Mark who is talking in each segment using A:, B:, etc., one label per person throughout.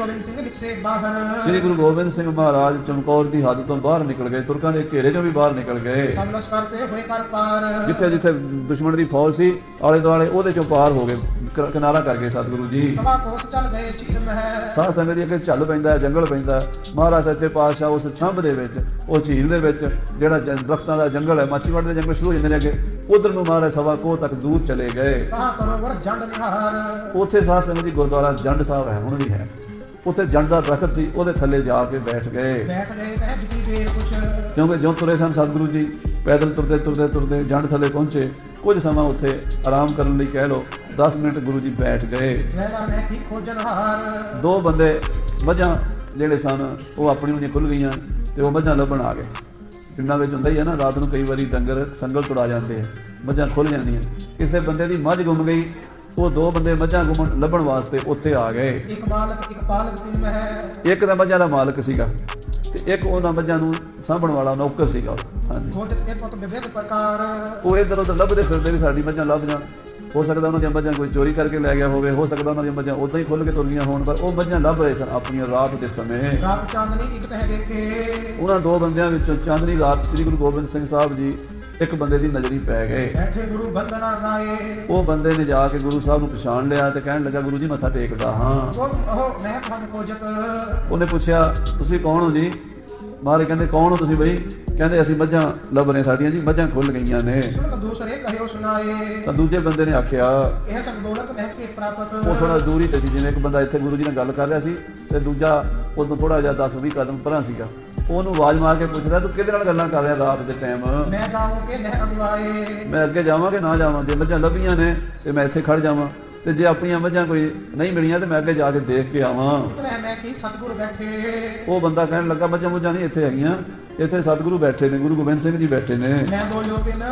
A: ਗੋਬਿੰਦ ਸਿੰਘ ਲਿਖੇ ਬਾਹਰ।
B: ਸ੍ਰੀ ਗੁਰੂ ਗੋਬਿੰਦ ਸਿੰਘ ਮਹਾਰਾਜ ਚਮਕੌਰ ਦੀ ਹੱਦ ਤੋਂ ਬਾਹਰ ਨਿਕਲ ਗਏ ਤੁਰਕਾਂ ਦੇ ਘੇਰੇ ਚੋਂ ਵੀ ਬਾਹਰ ਨਿਕਲ ਗਏ।
A: ਹੋਏ ਕਰ ਪਾਰ।
B: ਜਿੱਥੇ ਜਿੱਥੇ ਦੁਸ਼ਮਣ ਦੀ ਫੌਜ ਸੀ ਆਲੇ ਦੁਆਲੇ ਉਹਦੇ ਚੋਂ ਪਾਰ ਹੋ ਗਏ ਕ- ਕਿਨਾਰਾ ਕਰ ਗਏ ਸਤਿਗੁਰੂ ਜੀ।
A: ਸਭਾ ਕੋਸ ਚੱਲ ਗਏ ਚੀਰ ਮਹਿ।
B: ਸਾਧ ਸੰਗਤ ਜੀ ਅੱਗੇ ਚੱਲ ਪੈਂਦਾ ਹੈ ਜੰਗਲ ਪੈਂਦਾ। ਮਹਾਰਾਜ ਸੱਚੇ ਪਾਤਸ਼ਾਹ ਉਸ ਛੰਭ ਦੇ ਵਿੱਚ ਉਹ ਝੀਲ ਦੇ ਵਿੱਚ ਜਿਹੜਾ ਦਰਖਤਾਂ ਦਾ ਜੰਗਲ ਹੈ ਮਾਛੀਵਾੜੇ ਦੇ ਜੰਗਲ ਸ਼ੁਰੂ ਹੋ ਜਾਂਦੇ ਨੇ ਅੱਗੇ ਉਧਰ ਨੂੰ ਮਹਾਰਾਜ ਸਵਾ ਕੋਹ ਤੱਕ ਦੂਰ ਚਲੇ ਗਏ।
A: ਕਹਾ ਕਰੋਵਰ ਜੰਡ ਨਿਹਾਰ।
B: ਉੱਥੇ ਸਾਧ ਸੰਗਤ ਜੀ ਗੁਰਦੁਆਰਾ ਜੰਡ ਸਾਹਿਬ ਹੈ ਹੁਣ ਵੀ ਹੈ। ਉੱਥੇ ਜੰਡ ਦਾ ਦਰਖਤ ਸੀ ਉਹਦੇ ਥੱਲੇ ਜਾ ਕੇ ਬੈਠ ਗਏ।
A: ਬੈਠ ਗਏ ਬਿਜ਼ੀ ਦੇ ਕੁਛ।
B: ਕਿਉਂਕਿ ਜਿਉਂ ਤੁਰੇ ਸਨ ਸਤਿਗੁਰੂ ਜੀ ਪੈਦਲ ਤੁਰਦੇ ਤੁਰਦੇ ਤੁਰਦੇ ਜੰਡ ਥੱਲੇ ਪਹੁੰਚੇ। ਕੁਝ ਸਮਾਂ ਉੱਥੇ ਆਰਾਮ ਕਰਨ ਲਈ ਕਹਿ ਲਓ 10 ਮਿੰਟ ਗੁਰੂ ਜੀ ਬੈਠ ਗਏ। ਦੋ ਬੰਦੇ ਮੱਝਾਂ ਜਿਹੜੇ ਸਨ ਉਹ ਆਪਣੀ ਨੂੰ ਖੁੱਲ ਗਈਆਂ ਤੇ ਉਹ ਮੱਝਾਂ ਲੱਭਣ ਆ ਗਏ। ਪਿੰਡਾਂ ਵਿੱਚ ਹੁੰਦਾ ਹੀ ਹੈ ਨਾ ਰਾਤ ਨੂੰ ਕਈ ਵਾਰੀ ਡੰਗਰ ਸੰਗਲ ਤੁੜਾ ਜਾਂਦੇ ਆ ਮੱਝਾਂ ਖੁੱਲ ਜਾਂਦੀਆਂ। ਕਿਸੇ ਬੰਦੇ ਦੀ ਮੱਝ ਗੁੰਮ ਗਈ ਉਹ ਦੋ ਬੰਦੇ ਮੱਝਾਂ ਗੁੰਮਣ ਲੱਭਣ ਵਾਸਤੇ ਉੱਥੇ ਆ ਗਏ।
A: ਇੱਕ ਮਾਲਕ ਇੱਕ ਪਾਲਕ ਤਿੰਨ ਮਹਿ
B: ਇੱਕ ਤਾਂ ਮੱਝਾਂ ਦਾ ਮਾਲਕ ਸੀਗਾ ਤੇ ਇੱਕ ਉਹਨਾਂ ਮੱਝਾਂ ਨੂੰ ਸਾਂਭਣ ਵਾਲਾ ਨੌਕਰ ਸੀਗਾ। ਹਾਂਜੀ।
A: ਪ੍ਰਕਾਰ
B: ਉਹ ਇੱਧਰ ਉੱਧਰ ਲੱਭਦੇ ਫਿਰਦੇ ਵੀ ਸਾਡੀ ਮੱਝਾਂ ਲੱਭ ਜਾਣ ਹੋ ਸਕਦਾ ਉਹਨਾਂ ਦੀਆਂ ਮੱਝਾਂ ਕੋਈ ਚੋਰੀ ਕਰਕੇ ਲੈ ਗਿਆ ਹੋਵੇ ਹੋ ਸਕਦਾ ਉਹਨਾਂ ਦੀਆਂ ਮੱਝਾਂ ਉਦਾਂ ਹੀ ਖੁੱਲ ਕੇ ਤੁਰੀਆਂ ਹੋਣ ਪਰ ਉਹ ਮੱਝਾਂ ਲੱਭ ਰਹੇ ਸਨ ਆਪਣੀਆਂ ਰਾਤ ਦੇ ਸਮੇਂ।
A: ਰਾਤ ਚਾਂਦਨੀ ਇੱਕ ਤਹਿ ਦੇਖੇ।
B: ਉਹਨਾਂ ਦੋ ਬੰਦਿਆਂ ਵਿੱਚੋਂ ਚਾਂਦਨੀ ਰਾਤ ਸ੍ਰੀ ਗੁਰੂ ਗੋਬਿੰਦ ਸਿੰਘ ਸਾਹਿਬ ਜੀ ਇੱਕ ਬੰਦੇ ਦੀ ਨਜ਼ਰੀ ਪੈ ਗਏ।
A: ਬੈਠੇ ਗੁਰੂ ਬੰਦਨਾ ਗਾਏ।
B: ਉਹ ਬੰਦੇ ਨੇ ਜਾ ਕੇ ਗੁਰੂ ਸਾਹਿਬ ਨੂੰ ਪਛਾਣ ਲਿਆ ਤੇ ਕਹਿਣ ਲੱਗਾ ਗੁਰੂ ਜੀ ਮੱਥਾ ਟੇਕਦਾ ਹਾਂ।
A: ਉਹ ਉਹ ਮੈਂ ਤੁਹਾਨੂੰ ਖੋਜਤ
B: ਉਹਨੇ ਪੁੱਛਿਆ ਤੁਸੀਂ ਕੌਣ ਹੋ ਜੀ? ਮਾਰੇ ਕਹਿੰਦੇ ਕੌਣ ਹੋ ਤੁਸੀਂ ਬਈ? ਕਹਿੰਦੇ ਅਸੀਂ ਮੱਝਾਂ ਲੱਭ ਰਹੇ ਸਾਡੀਆਂ ਜੀ ਮੱਝਾਂ ਖੁੱਲ ਗਈਆਂ ਨੇ।
A: ਸੁਣਤ ਦੂਸਰੇ ਕਹਿਓ ਸੁਣਾਏ।
B: ਤਾਂ ਦੂਜੇ ਬੰਦੇ ਨੇ ਆਖਿਆ
A: ਇਹ ਸਭ ਦੌਲਤ ਮਹਿ ਕੇ ਪ੍ਰਾਪਤ।
B: ਉਹ ਥੋੜਾ ਦੂਰੀ ਤੇ ਸੀ ਜਿਵੇਂ ਇੱਕ ਬੰਦਾ ਇੱਥੇ ਗੁਰੂ ਜੀ ਨਾਲ ਗੱਲ ਕਰ ਰਿਹਾ ਸੀ ਤੇ ਦੂਜਾ ਉਦੋਂ ਥੋੜਾ ਜਿਹਾ 10 20 ਕਦਮ ਪਰਾਂ ਸੀਗਾ। ਉਹਨੂੰ ਆਵਾਜ਼ ਮਾਰ ਕੇ ਪੁੱਛਦਾ ਤੂੰ ਕਿਹਦੇ ਨਾਲ ਗੱਲਾਂ ਕਰ ਰਿਹਾ ਰਾਤ ਦੇ ਟਾਈਮ
A: ਮੈਂ ਜਾਉਂ ਕਿ ਨਹਿ ਅਗਵਾਏ
B: ਮੈਂ ਅੱਗੇ ਜਾਵਾਂ ਕਿ ਨਾ ਜਾਵਾਂ? ਜੇ ਮੱਝਾਂ ਲੱਭੀਆਂ ਨੇ ਤੇ ਮੈਂ ਇੱਥੇ ਖੜ ਜਾਵਾਂ। ਤੇ ਜੇ ਆਪਣੀਆਂ ਮੱਝਾਂ ਕੋਈ ਨਹੀਂ ਮਿਲੀਆਂ ਤੇ ਮੈਂ ਅੱਗੇ ਜਾ ਕੇ ਦੇਖ ਕੇ ਆਵਾਂ।
A: ਉਤਰੇ ਮੈਂ ਕੀ ਸਤਿਗੁਰ ਬੈਠੇ?
B: ਉਹ ਬੰਦਾ ਕਹਿਣ ਲੱਗਾ ਮੱਝਾਂ ਮੁੱਝਾਂ ਨਹੀਂ ਇੱਥੇ ਹੈਗੀਆਂ ਇੱਥੇ ਸਤਿਗੁਰੂ ਬੈਠੇ ਨੇ ਗੁਰੂ ਗੋਬਿੰਦ ਸਿੰਘ ਜੀ ਬੈਠੇ ਨੇ।
A: ਮੈਂ ਬੋਲਿਓ ਪਿਨ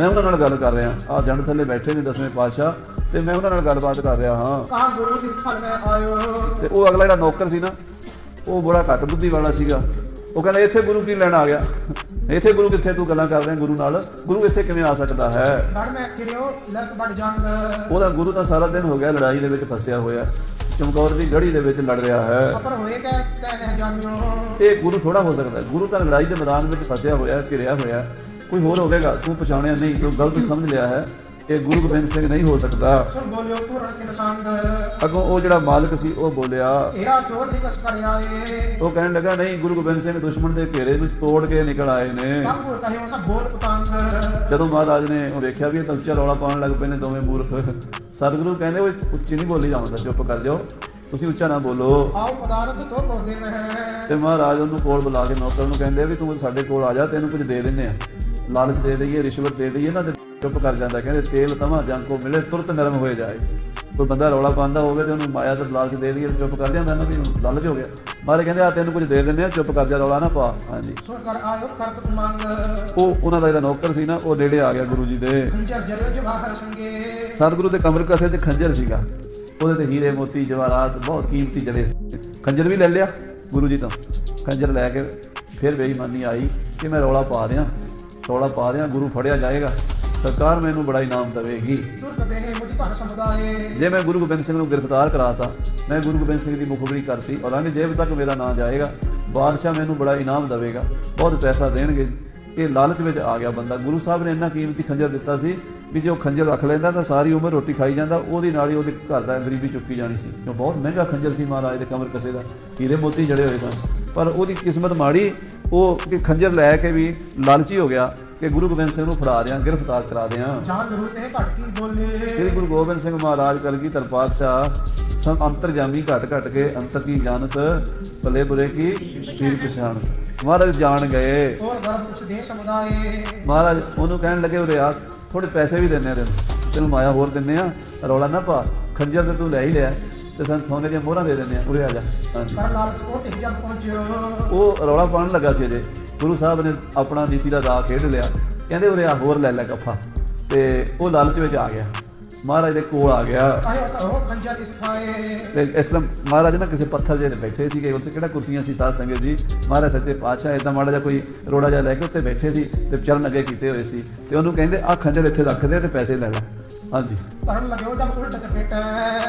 B: ਉਹਨਾਂ ਨਾਲ ਗੱਲ ਕਰ ਰਿਹਾ ਆ ਜੰਡ ਥੱਲੇ ਬੈਠੇ ਨੇ ਦਸਵੇਂ ਪਾਤਸ਼ਾਹ ਤੇ ਮੈਂ ਉਹਨਾਂ ਨਾਲ ਗੱਲਬਾਤ ਕਰ ਰਿਹਾ ਹਾਂ।
A: ਕਹਾ ਗੁਰੂ ਦੀ ਥਲ ਮੈਂ ਆਇਓ।
B: ਤੇ ਉਹ ਅਗਲਾ ਜਿਹੜਾ ਨੌਕਰ ਸੀ ਨਾ ਉਹ ਬੜਾ ਘੱਟ ਬੁੱਧੀ ਵਾਲਾ ਸੀਗਾ। ਉਹ ਕਹਿੰਦਾ ਇੱਥੇ ਗੁਰੂ ਕੀ ਲੈਣ ਆ ਗਿਆ? ਇੱਥੇ ਗੁਰੂ ਕਿੱਥੇ? ਤੂੰ ਗੱਲਾਂ ਕਰ ਰਿਹਾ ਗੁਰੂ ਨਾਲ। ਗੁਰੂ ਇੱਥੇ ਕਿਵੇਂ ਆ ਸਕਦਾ ਹੈ?
A: ਬੜ ਮੈਂ ਖਿਰਿਓ ਲਰਕ ਬੜ ਜੰਗ
B: ਉਹਦਾ ਗੁਰੂ ਤਾਂ ਸਾਰਾ ਦਿਨ ਹੋ ਗਿਆ ਲੜਾਈ ਦੇ ਵਿੱਚ ਫਸਿਆ ਹੋਇਆ। ਚਮਕੌਰ ਦੀ ਗੜੀ ਦੇ ਵਿੱਚ ਲੜ ਰਿਹਾ ਹੈ।
A: ਜਾਣਿਓ।
B: ਇਹ ਗੁਰੂ ਥੋੜਾ ਹੋ ਸਕਦਾ। ਗੁਰੂ ਤਾਂ ਲੜਾਈ ਦੇ ਮੈਦਾਨ ਵਿੱਚ ਫਸਿਆ ਹੋਇਆ ਘਿਰਿਆ ਹੋਇਆ। ਕੋਈ ਹੋਰ ਹੋਵੇਗਾ? ਤੂੰ ਪਛਾਣਿਆ ਨਹੀਂ ਤੂੰ ਗਲਤ ਸਮਝ ਲਿਆ ਹੈ। ਇਹ ਗੁਰੂ ਗੋਬਿੰਦ ਸਿੰਘ ਨਹੀਂ ਹੋ ਸਕਦਾ।
A: ਬੋਲਿਓ ਪੂਰਨ ਸੰਗ
B: ਅੱਗੋਂ ਉਹ ਜਿਹੜਾ ਮਾਲਕ ਸੀ ਉਹ ਬੋਲਿਆ।
A: ਇਹਰਾ ਚੋਰ ਨਿਕਸ ਕਰ ਆਏ
B: ਉਹ ਕਹਿਣ ਲੱਗਾ ਨਹੀਂ ਗੁਰੂ ਗੋਬਿੰਦ ਸਿੰਘ ਦੁਸ਼ਮਣ ਦੇ ਘੇਰੇ ਨੂੰ ਤੋੜ ਕੇ ਨਿਕਲ ਆਏ ਨੇ। ਜਦੋਂ ਮਹਾਰਾਜ ਨੇ ਉਹ ਵੇਖਿਆ ਵੀ ਇਹ ਤਾਂ ਉੱਚਾ ਰੌਲਾ ਪਾਉਣ ਲੱਗ ਪਏ ਨੇ ਦੋਵੇਂ ਮੂਰਖ ਸਤਿਗੁਰੂ ਕਹਿੰਦੇ ਉਹ ਉੱਚੀ ਨਹੀਂ ਬੋਲੀ ਜਾਂਦਾ ਚੁੱਪ ਕਰ ਜਾਓ। ਤੁਸੀਂ ਉੱਚਾ ਨਾ ਬੋਲੋ।
A: ਆਓ ਪਦਾਰਥ ਤੋ ਕੋਦੇ ਮਹਿ
B: ਤੇ ਮਹਾਰਾਜ ਉਹਨੂੰ ਕੋਲ ਬੁਲਾ ਕੇ ਨੌਕਰ ਨੂੰ ਕਹਿੰਦੇ ਵੀ ਤੂੰ ਸਾਡੇ ਕੋਲ ਆ ਜਾ ਤੈਨੂੰ ਕੁਝ ਦੇ ਦਿੰਨੇ ਆ। ਲਾਲਚ ਦੇ ਦਈਏ ਰਿਸ਼ਵਤ ਦੇ ਦਈਏ ਨਾ ਤੇ ਚੁੱਪ ਕਰ ਜਾਂਦਾ ਕਹਿੰਦੇ ਤੇਲ ਤਮਾ ਜੰਗ ਕੋ ਮਿਲੇ ਤੁਰਤ ਨਰਮ ਹੋਏ ਜਾਏ। ਕੋਈ ਬੰਦਾ ਰੌਲਾ ਪਾਉਂਦਾ ਹੋਵੇ ਤੇ ਉਹਨੂੰ ਮਾਇਆ ਤੇ ਲਾਲਚ ਦੇ ਦਈਏ ਚੁੱਪ ਕਰ ਜਾਂਦਾ ਨਾ ਵੀ ਲਾਲਚ ਹੋ ਗਿਆ। ਮਾਰੇ ਕਹਿੰਦੇ ਆ ਤੈਨੂੰ ਕੁਝ ਦੇ ਦਿੰਨੇ ਆ ਚੁੱਪ ਕਰ ਜਾ ਰੌਲਾ ਨਾ ਪਾ। ਹਾਂਜੀ।
A: ਸੁਣ ਕਰ ਆਇਓ ਕਰਤ ਮੰਗ
B: ਉਹ ਉਹਨਾਂ ਦਾ ਜਿਹੜਾ ਨੌਕਰ ਸੀ ਨਾ ਉਹ ਨੇੜੇ ਆ ਗਿਆ ਗੁਰੂ ਜੀ ਦੇ।
A: ਖੰਜਰ ਜਰਿਓ ਜਵਾਹਰ ਸੰਗੇ
B: ਸਤਿਗੁਰੂ ਦੇ ਕਮਰ ਕਸੇ ਤੇ ਖੰਜਰ ਸੀਗਾ। ਉਹਦੇ ਤੇ ਹੀਰੇ ਮੋਤੀ ਜਵਾਹਰਾਤ ਬਹੁਤ ਕੀਮਤੀ ਜੜੇ ਸੀ। ਖੰਜਰ ਵੀ ਲੈ ਲਿਆ ਗੁਰੂ ਜੀ ਤੋਂ। ਖੰਜਰ ਲੈ ਕੇ ਫਿਰ ਬੇਈਮਾਨੀ ਆਈ ਕਿ ਮੈਂ ਰੌਲਾ ਪਾ ਦਿਆਂ ਰੌਲਾ ਪਾ ਦਿਆਂ ਗੁਰੂ ਫੜਿਆ ਜਾਏਗਾ। ਸਰਕਾਰ ਮੈਨੂੰ ਬੜਾ ਇਨਾਮ ਦੇਵੇਗੀ। ਜੇ ਮੈਂ ਗੁਰੂ ਗੋਬਿੰਦ ਸਿੰਘ ਨੂੰ ਗ੍ਰਿਫਤਾਰ ਕਰਾਤਾ, ਮੈਂ ਗੁਰੂ ਗੋਬਿੰਦ ਸਿੰਘ ਦੀ ਮੁਖਬਰੀ ਕਰਤੀ, ਔਰੰਗਜ਼ੇਬ ਤੱਕ ਮੇਰਾ ਨਾਂ ਜਾਏਗਾ, ਬਾਦਸ਼ਾਹ ਮੈਨੂੰ ਬੜਾ ਇਨਾਮ ਦੇਵੇਗਾ, ਬਹੁਤ ਪੈਸਾ ਦੇਣਗੇ। ਇਹ ਲਾਲਚ ਵਿੱਚ ਆ ਗਿਆ ਬੰਦਾ। ਗੁਰੂ ਸਾਹਿਬ ਨੇ ਇੰਨਾ ਕੀਮਤੀ ਖੰਜਰ ਦਿੱਤਾ ਸੀ ਵੀ ਜੇ ਉਹ ਖੰਜਰ ਰੱਖ ਲੈਂਦਾ ਤਾਂ ਸਾਰੀ ਉਮਰ ਰੋਟੀ ਖਾਈ ਜਾਂਦਾ, ਉਹਦੀ ਨਾਲ ਹੀ ਉਹਦੇ ਘਰ ਦਾ ਗਰੀਬੀ ਚੁੱਕੀ ਜਾਣੀ ਸੀ। ਜੋ ਬਹੁਤ ਮਹਿੰਗਾ ਖੰਜਰ ਸੀ ਮਹਾਰਾਜ ਦੇ ਕਮਰ ਕਸੇ ਦਾ, ਹੀਰੇ ਮੋਤੀ ਜੜੇ ਹੋਏ ਸਨ। ਪਰ ਉਹਦੀ ਕਿਸਮਤ ਮਾੜੀ, ਉਹ ਕਿ ਖੰਜਰ ਲੈ ਕੇ ਵੀ ਲਾਲਚੀ ਹੋ ਗਿਆ ਕਿ ਗੁਰੂ ਗੋਬਿੰਦ ਸਿੰਘ ਨੂੰ ਫੜਾ ਦਿਆਂ ਗ੍ਰਿਫਤਾਰ ਕਰਾ ਦਿਆਂ।
A: ਜਾਨ ਗੁਰੂ ਤੇ ਘਟ ਕੀ ਬੋਲੇ?
B: ਸ੍ਰੀ ਗੁਰੂ ਗੋਬਿੰਦ ਸਿੰਘ ਮਹਾਰਾਜ ਕਲਗੀਧਰ ਪਾਤਸ਼ਾਹ ਸੰ ਅੰਤਰਜਾਮੀ ਘਟ ਘਟ ਕੇ ਅੰਤਰ ਕੀ ਜਾਣਤ ਭਲੇ ਬੁਰੇ ਕੀ ਪੀਰ ਪਛਾਣ। ਮਹਾਰਾਜ ਜਾਣ ਗਏ।
A: ਹੋਰ ਗਰਭ ਕੁਛ ਦੇ ਸਮੁਦਾਏ।
B: ਮਹਾਰਾਜ ਉਹਨੂੰ ਕਹਿਣ ਲੱਗੇ ਉਰੇ ਆ ਥੋੜੇ ਪੈਸੇ ਵੀ ਦਿੰਨੇ ਆ ਤੈਨੂੰ। ਮਾਇਆ ਹੋਰ ਦਿੰਨੇ ਆ ਰੌਲਾ ਨਾ ਪਾ। ਖੰਜਰ ਤੇ ਤੂੰ ਲੈ ਹੀ ਲਿਆ। ਤੇ ਸਾਨੂੰ ਸੋਨੇ ਦੀਆਂ ਮੋਹਰਾਂ ਦੇ ਦਿੰਨੇ ਆ ਉਰੇ ਆ ਜਾ। ਹਾਂਜੀ।
A: ਜਦ ਪਹੁੰਚਿਓ।
B: ਉਹ ਰੌਲਾ ਪਾਉਣ ਲੱਗਾ ਸੀ ਅਜੇ। ਗੁਰੂ ਸਾਹਿਬ ਨੇ ਆਪਣਾ ਨੀਤੀ ਦਾ ਦਾ ਖੇਡ ਲਿਆ। ਕਹਿੰਦੇ ਉਰੇ ਆ ਹੋਰ ਲੈ ਲੈ ਕਫਾ। ਤੇ ਉਹ ਲਾਲਚ ਵਿੱਚ ਆ ਗਿਆ। ਮਹਾਰਾਜ ਦੇ ਕੋਲ ਆ ਗਿਆ। ਤੇ ਇਸ ਤਰ੍ਹਾਂ ਮਹਾਰਾਜ ਨਾ ਕਿਸੇ ਪੱਥਰ ਜਿਹੇ ਤੇ ਬੈਠੇ ਸੀਗੇ। ਉੱਥੇ ਕਿਹੜਾ ਕੁਰਸੀਆਂ ਸੀ ਸਾਧ ਸੰਗਤ ਜੀ? ਮਹਾਰਾਜ ਸੱਚੇ ਪਾਤਸ਼ਾਹ ਇਦਾਂ ਮਾੜਾ ਜਿਹਾ ਕੋਈ ਰੋੜਾ ਜਿਹਾ ਲੈ ਕੇ ਉੱਤੇ ਬੈਠੇ ਸੀ ਤੇ ਚਰਨ ਅੱਗੇ ਕੀਤੇ ਹੋਏ ਸੀ। ਤੇ ਉਹਨੂੰ ਕਹਿੰਦੇ ਆ ਖੰਜਰ ਇੱਥੇ ਰੱਖ ਦੇ ਤੇ ਪੈਸੇ ਲੈ ਲੈ। ਹਾਂਜੀ।
A: ਧਰਨ ਲੱਗਿਓ ਜਦ ਉਲਟ ਚਪੇਟ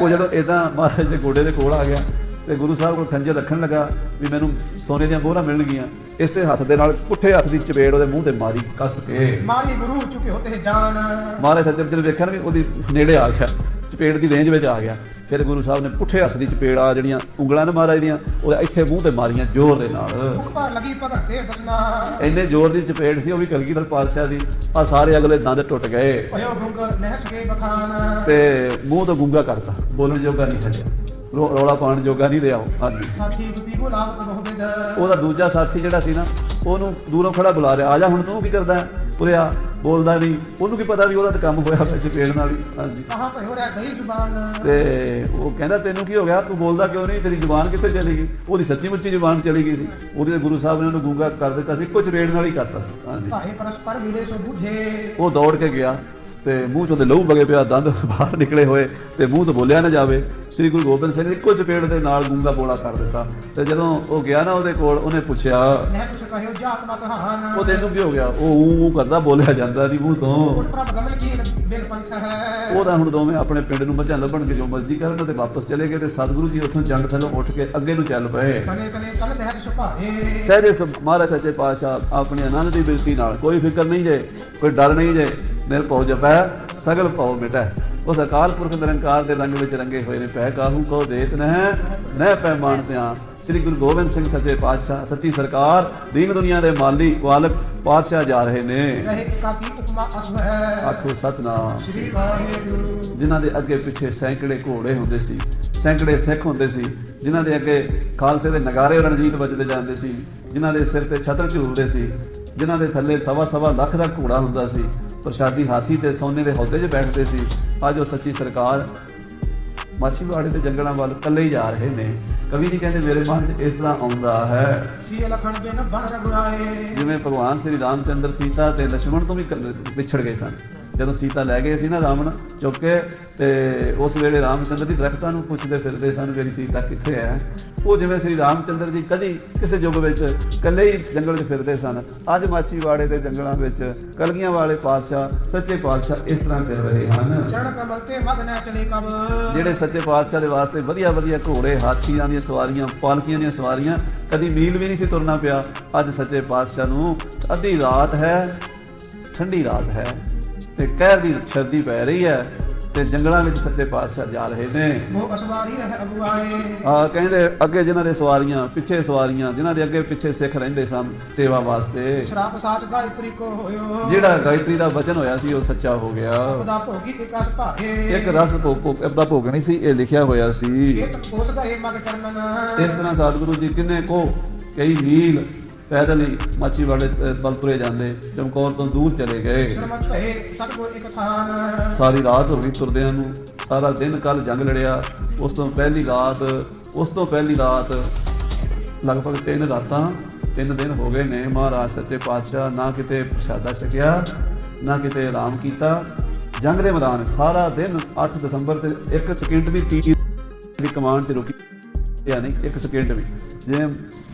B: ਉਹ ਜਦੋਂ ਇਦਾਂ ਮਹਾਰਾਜ ਦੇ ਗੋਡੇ ਦੇ ਕੋਲ ਆ ਗਿਆ ਤੇ ਗੁਰੂ ਸਾਹਿਬ ਕੋਲ ਖੰਜਰ ਰੱਖਣ ਲੱਗਾ ਵੀ ਮੈਨੂੰ ਸੋਨੇ ਦੀਆਂ ਮੋਹਰਾਂ ਮਿਲਣਗੀਆਂ ਇਸੇ ਹੱਥ ਦੇ ਨਾਲ ਪੁੱਠੇ ਹੱਥ ਦੀ ਚਪੇੜ ਉਹਦੇ ਮੂੰਹ ਤੇ ਮਾਰੀ ਕੱਸ ਕੇ।
A: ਮਾਰੀ ਗੁਰੂ ਚੁਕੇ ਹੋਤੇ ਜਾਨ।
B: ਮਹਾਰਾਜ ਸੱਜਣ ਜਦੋਂ ਵੇਖਿਆ ਨਾ ਵੀ ਉਹਦੀ ਨੇੜੇ ਆ ਗਿਆ। ਚਪੇੜ ਦੀ ਰੇਂਜ ਵਿੱਚ ਆ ਗਿਆ। ਫਿਰ ਗੁਰੂ ਸਾਹਿਬ ਨੇ ਪੁੱਠੇ ਹੱਥ ਦੀ ਚਪੇੜ ਆ ਜਿਹੜੀਆਂ ਉਂਗਲਾਂ ਨੇ ਮਹਾਰਾਜ ਦੀਆਂ ਉਹਦੇ ਇੱਥੇ ਮੂੰਹ ਤੇ ਮਾਰੀਆਂ ਜ਼ੋਰ ਦੇ ਨਾਲ।
A: ਮੁਖ ਪਰ ਲਗੀ ਭਗਤ ਤੇ ਦਸਨਾ।
B: ਇੰਨੇ ਜ਼ੋਰ ਦੀ ਚਪੇੜ ਸੀ ਉਹ ਵੀ ਕਲਗੀਧਰ ਪਾਤਸ਼ਾਹ ਦੀ। ਆ ਸਾਰੇ ਅਗਲੇ ਦੰਦ ਟੁੱਟ ਗਏ। ਤੇ ਮੂੰਹ ਤੋਂ ਗੁੰਗਾ ਕਰਤਾ। ਬੋਲਣ ਜੋਗਾ ਨਹੀਂ ਛੱਡਿਆ ਰੌਲਾ ਪਾਉਣ ਜੋਗਾ ਨਹੀਂ ਰਿਹਾ ਉਹ। ਹਾਂਜੀ।
A: ਸਾਥੀ ਜੁਤੀ ਗੁਲਾਬ ਬਹੁ ਵਿਦ
B: ਉਹਦਾ ਦੂਜਾ ਸਾਥੀ ਜਿਹੜਾ ਸੀ ਨਾ ਉਹਨੂੰ ਦੂਰੋਂ ਖੜਾ ਬੁਲਾ ਰਿਹਾ। ਆ ਜਾ ਹੁਣ ਤੂੰ ਕੀ ਕਰਦਾ ਹੈ? ਬੋਲਦਾ ਨਹੀਂ ਉਹਨੂੰ ਕੀ ਪਤਾ ਵੀ ਉਹਦਾ ਤਾਂ ਕੰਮ ਹੋਇਆ ਪਿਆ ਚਪੇੜ ਨਾਲ ਹੀ। ਹਾਂਜੀ।
A: ਕਹਾਂ ਭਇਓ ਰਹਿ ਗਈ ਜ਼ੁਬਾਨ।
B: ਤੇ ਉਹ ਕਹਿੰਦਾ ਤੈਨੂੰ ਕੀ ਹੋ ਗਿਆ? ਤੂੰ ਬੋਲਦਾ ਕਿਉਂ ਨਹੀਂ? ਤੇਰੀ ਜ਼ੁਬਾਨ ਕਿੱਥੇ ਚਲੀ ਗਈ? ਉਹਦੀ ਸੱਚੀ ਮੁੱਚੀ ਜ਼ੁਬਾਨ ਚਲੀ ਗਈ ਸੀ। ਉਹਦੇ ਤੇ ਗੁਰੂ ਸਾਹਿਬ ਨੇ ਉਹਨੂੰ ਗੂੰਗਾ ਕਰ ਦਿੱਤਾ ਸੀ ਕੁਝ ਰੇੜ ਨਾਲ ਹੀ ਕਰਤਾ ਸੀ। ਹਾਂਜੀ।
A: ਭਾਏ ਪਰਸਪਰ ਮਿਲੇ ਸੋ ਬੁਝੇ।
B: ਉਹ ਦੌੜ ਕੇ ਗਿਆ। ਤੇ ਮੂੰਹ ਚੋਂ ਤੇ ਲਹੂ ਵਗੇ ਪਿਆ ਦੰਦ ਬਾਹਰ ਨਿਕਲੇ ਹੋਏ ਤੇ ਮੂੰਹ ਤੋਂ ਬੋਲਿਆ ਨਾ ਜਾਵੇ। ਸ੍ਰੀ ਗੁਰੂ ਗੋਬਿੰਦ ਸਿੰਘ ਨੇ ਇੱਕੋ ਚਪੇੜ ਦੇ ਨਾਲ ਗੂੰਗਾ ਬੋਲਾ ਕਰ ਦਿੱਤਾ। ਤੇ ਜਦੋਂ ਉਹ ਗਿਆ ਨਾ ਉਹਦੇ ਕੋਲ ਉਹਨੇ ਪੁੱਛਿਆ
A: ਨਹਿ ਕੁਛ ਕਹਿਓ
B: ਉਹ ਤੈਨੂੰ ਕੀ ਹੋ ਗਿਆ? ਉਹ ਊਂ ਕਰਦਾ ਬੋਲਿਆ ਜਾਂਦਾ ਨਹੀਂ ਮੂੰਹ ਤੋਂ। ਉਹਦਾ ਹੁਣ ਦੋਵੇਂ ਆਪਣੇ ਪਿੰਡ ਨੂੰ ਮੱਝਾਂ ਲੱਭਣ ਕੇ ਜੋ ਮਰਜ਼ੀ ਕਰਨ ਤੇ ਵਾਪਸ ਚਲੇ ਗਏ ਤੇ ਸਤਿਗੁਰੂ ਜੀ ਉੱਥੋਂ ਜੰਡ ਥੱਲੋਂ ਉੱਠ ਕੇ ਅੱਗੇ ਨੂੰ ਚੱਲ ਪਏ।
A: ਸਨੇ ਸਨੇ ਕਲ ਸਹਿਜ ਸੁਭਾਏ।
B: ਸਹਿਜੇ ਸਭ ਮਹਾਰਾਜ ਸੱਚੇ ਪਾਤਸ਼ਾਹ ਆਪਣੇ ਆਨੰਦ ਦੀ ਬਿਰਤੀ ਨਾਲ ਕੋਈ ਫਿਕਰ ਨਹੀਂ ਜੇ ਕੋਈ ਡਰ ਨਹੀਂ ਜੇ। ਨਿਰਭਉ ਜਪੈ ਸਗਲ ਭਉ ਮਿਟੈ। ਉਸ ਅਕਾਲ ਪੁਰਖ ਨਿਰੰਕਾਰ ਦੇ ਰੰਗ ਵਿੱਚ ਰੰਗੇ ਹੋਏ ਨੇ ਪੈ ਕਾਹੂ ਕੋ ਦੇਤ ਨਹਿ ਨਹਿ ਪੈ ਮਾਨਤਿਆਂ ਸ੍ਰੀ ਗੁਰੂ ਗੋਬਿੰਦ ਸਿੰਘ ਸੱਚੇ ਪਾਤਸ਼ਾਹ ਸੱਚੀ ਸਰਕਾਰ ਦੀਨ ਦੁਨੀਆ ਦੇ ਮਾਲੀ ਵਾਲਕ ਪਾਤਸ਼ਾਹ ਜਾ ਰਹੇ ਨੇ। ਆਖੋ ਸਤਨਾਮ।
A: ਸ੍ਰੀ ਵਾਹਿਗੁਰੂ।
B: ਜਿਨ੍ਹਾਂ ਦੇ ਅੱਗੇ ਪਿੱਛੇ ਸੈਂਕੜੇ ਘੋੜੇ ਹੁੰਦੇ ਸੀ ਸੈਂਕੜੇ ਸਿੱਖ ਹੁੰਦੇ ਸੀ ਜਿਨ੍ਹਾਂ ਦੇ ਅੱਗੇ ਖਾਲਸੇ ਦੇ ਨਗਾਰੇ ਰਣਜੀਤ ਵੱਜਦੇ ਜਾਂਦੇ ਸੀ ਜਿਨ੍ਹਾਂ ਦੇ ਸਿਰ ਤੇ ਛਤਰ ਝੂਲਦੇ ਸੀ ਜਿਨ੍ਹਾਂ ਦੇ ਥੱਲੇ ਸਵਾ ਸਵਾ ਲੱਖ ਦਾ ਘੋੜਾ ਹੁੰਦਾ ਸੀ ਪ੍ਰਸ਼ਾਦੀ ਹਾਥੀ ਤੇ ਸੋਨੇ ਦੇ ਹੌਦੇ 'ਚ ਬੈਠਦੇ ਸੀ। ਅੱਜ ਉਹ ਸੱਚੀ ਸਰਕਾਰ ਮਾਛੀਵਾੜੇ ਦੇ ਜੰਗਲਾਂ ਵੱਲ ਕੱਲੇ ਹੀ ਜਾ ਰਹੇ ਨੇ। ਕਵੀ ਨਹੀਂ ਕਹਿੰਦੇ ਮੇਰੇ ਮਨ ਇਸ ਤਰ੍ਹਾਂ ਆਉਂਦਾ ਹੈ। ਜਿਵੇਂ ਭਗਵਾਨ ਸ੍ਰੀ ਰਾਮਚੰਦਰ ਸੀਤਾ ਤੇ ਲక్ష్మణ ਤੋਂ ਵੀ ਵਿਛੜ ਗਏ ਸਨ। ਜਦੋਂ ਸੀਤਾ ਲੈ ਗਏ ਸੀ ਨਾ ਰਾਵਣ ਚੁੱਕ ਕੇ ਤੇ ਉਸ ਵੇਲੇ ਰਾਮਚੰਦਰ ਦੀ ਦਰਖਤਾਂ ਨੂੰ ਪੁੱਛਦੇ ਫਿਰਦੇ ਸਨ ਮੇਰੀ ਸੀਤਾ ਕਿੱਥੇ ਹੈ? ਉਹ ਜਿਵੇਂ ਸ੍ਰੀ ਰਾਮਚੰਦਰ ਜੀ ਕਦੀ ਕਿਸੇ ਯੁੱਗ ਵਿੱਚ ਇਕੱਲੇ ਹੀ ਜੰਗਲ 'ਚ ਫਿਰਦੇ ਸਨ। ਅੱਜ ਮਾਚੀਵਾੜੇ ਦੇ ਜੰਗਲਾਂ ਵਿੱਚ ਕਲਗੀਆਂ ਵਾਲੇ ਪਾਤਸ਼ਾਹ ਸੱਚੇ ਪਾਤਸ਼ਾਹ ਇਸ ਤਰ੍ਹਾਂ ਫਿਰ ਰਹੇ ਹਨ।
A: ਚਰਨ ਕਮਲ ਤੇ ਮਦ ਨਾ ਚਲੇ ਕਬ।
B: ਜਿਹੜੇ ਸੱਚੇ ਪਾਤਸ਼ਾਹ ਦੇ ਵਾਸਤੇ ਵਧੀਆ ਵਧੀਆ ਘੋੜੇ ਹਾਥੀਆਂ ਦੀਆਂ ਸਵਾਰੀਆਂ ਪਾਲਕੀਆਂ ਦੀਆਂ ਸਵਾਰੀਆਂ ਕਦੀ ਮੀਲ ਵੀ ਨਹੀਂ ਸੀ ਤੁਰਨਾ ਪਿਆ। ਅੱਜ ਸੱਚੇ ਪਾਤਸ਼ਾਹ ਨੂੰ ਅੱਧੀ ਰਾਤ ਹੈ ਠੰਡੀ ਰਾਤ ਹੈ। ਤੇ ਕਹਿਰ ਦੀ ਸਰਦੀ ਪੈ ਰਹੀ ਹੈ ਤੇ ਜੰਗਲਾਂ ਵਿੱਚ ਸੱਚੇ ਪਾਤਸ਼ਾਹ ਜਾ ਰਹੇ ਨੇ।
A: ਉਹ ਅਸਵਾਰੀ ਰਹਿ ਅਗੁਆਏ
B: ਆ ਕਹਿੰਦੇ ਅੱਗੇ ਜਿਨ੍ਹਾਂ ਦੇ ਸਵਾਰੀਆਂ ਪਿੱਛੇ ਸਵਾਰੀਆਂ ਜਿਨ੍ਹਾਂ ਦੇ ਅੱਗੇ ਪਿੱਛੇ ਸਿੱਖ ਰਹਿੰਦੇ ਸਨ ਸੇਵਾ ਵਾਸਤੇ।
A: ਸ਼ਰਾਪ ਸਾਚ ਗਾਇਤਰੀ ਕੋ ਹੋਇਓ।
B: ਜਿਹੜਾ ਗਾਇਤਰੀ ਦਾ ਵਚਨ ਹੋਇਆ ਸੀ ਉਹ ਸੱਚਾ ਹੋ ਗਿਆ।
A: ਉਹਦਾ ਭੋਗੀ ਇਕਾਸ ਭਾਏ।
B: ਇੱਕ ਰਸ ਭੋਗ ਭੋਗ ਦਾ ਭੋਗ ਨਹੀਂ ਸੀ ਇਹ ਲਿਖਿਆ ਹੋਇਆ ਸੀ।
A: ਇਹ ਤਕ ਕੋਸ ਗਏ ਮਗ ਚਰਨਨ
B: ਇਸ ਤਰ੍ਹਾਂ ਸਤਿਗੁਰੂ ਜੀ ਕਿੰਨੇ ਕੋ ਕਈ ਮੀਲ ਪੈਦਲ ਹੀ ਮਾਚੀਵਾੜੇ ਤੇ ਬਲ ਤੁਰੇ ਜਾਂਦੇ ਚਮਕੌਰ ਤੋਂ ਦੂਰ ਚਲੇ ਗਏ। ਸਾਰੀ ਰਾਤ ਹੋ ਗਈ ਤੁਰਦਿਆਂ ਨੂੰ ਸਾਰਾ ਦਿਨ ਕੱਲ ਜੰਗ ਲੜਿਆ। ਉਸ ਤੋਂ ਪਹਿਲੀ ਰਾਤ ਉਸ ਤੋਂ ਪਹਿਲੀ ਰਾਤ ਲਗਭਗ ਤਿੰਨ ਰਾਤਾਂ ਤਿੰਨ ਦਿਨ ਹੋ ਗਏ ਨੇ ਮਹਾਰਾਜ ਸੱਚੇ ਪਾਤਸ਼ਾਹ ਨਾ ਕਿਤੇ ਪ੍ਰਸ਼ਾਦਾ ਛਕਿਆ ਨਾ ਕਿਤੇ ਆਰਾਮ ਕੀਤਾ। ਜੰਗ ਦੇ ਮੈਦਾਨ ਸਾਰਾ ਦਿਨ 8 ਦਸੰਬਰ ਤੇ ਇੱਕ ਸਕਿੰਟ ਵੀ ਤੀਰ ਦੀ ਕਮਾਂਡ ਤੇ ਰੁਕੀ ਜਾਂ ਨਹੀਂ ਇੱਕ ਸਕਿੰਟ ਵੀ। ਜਿਵੇਂ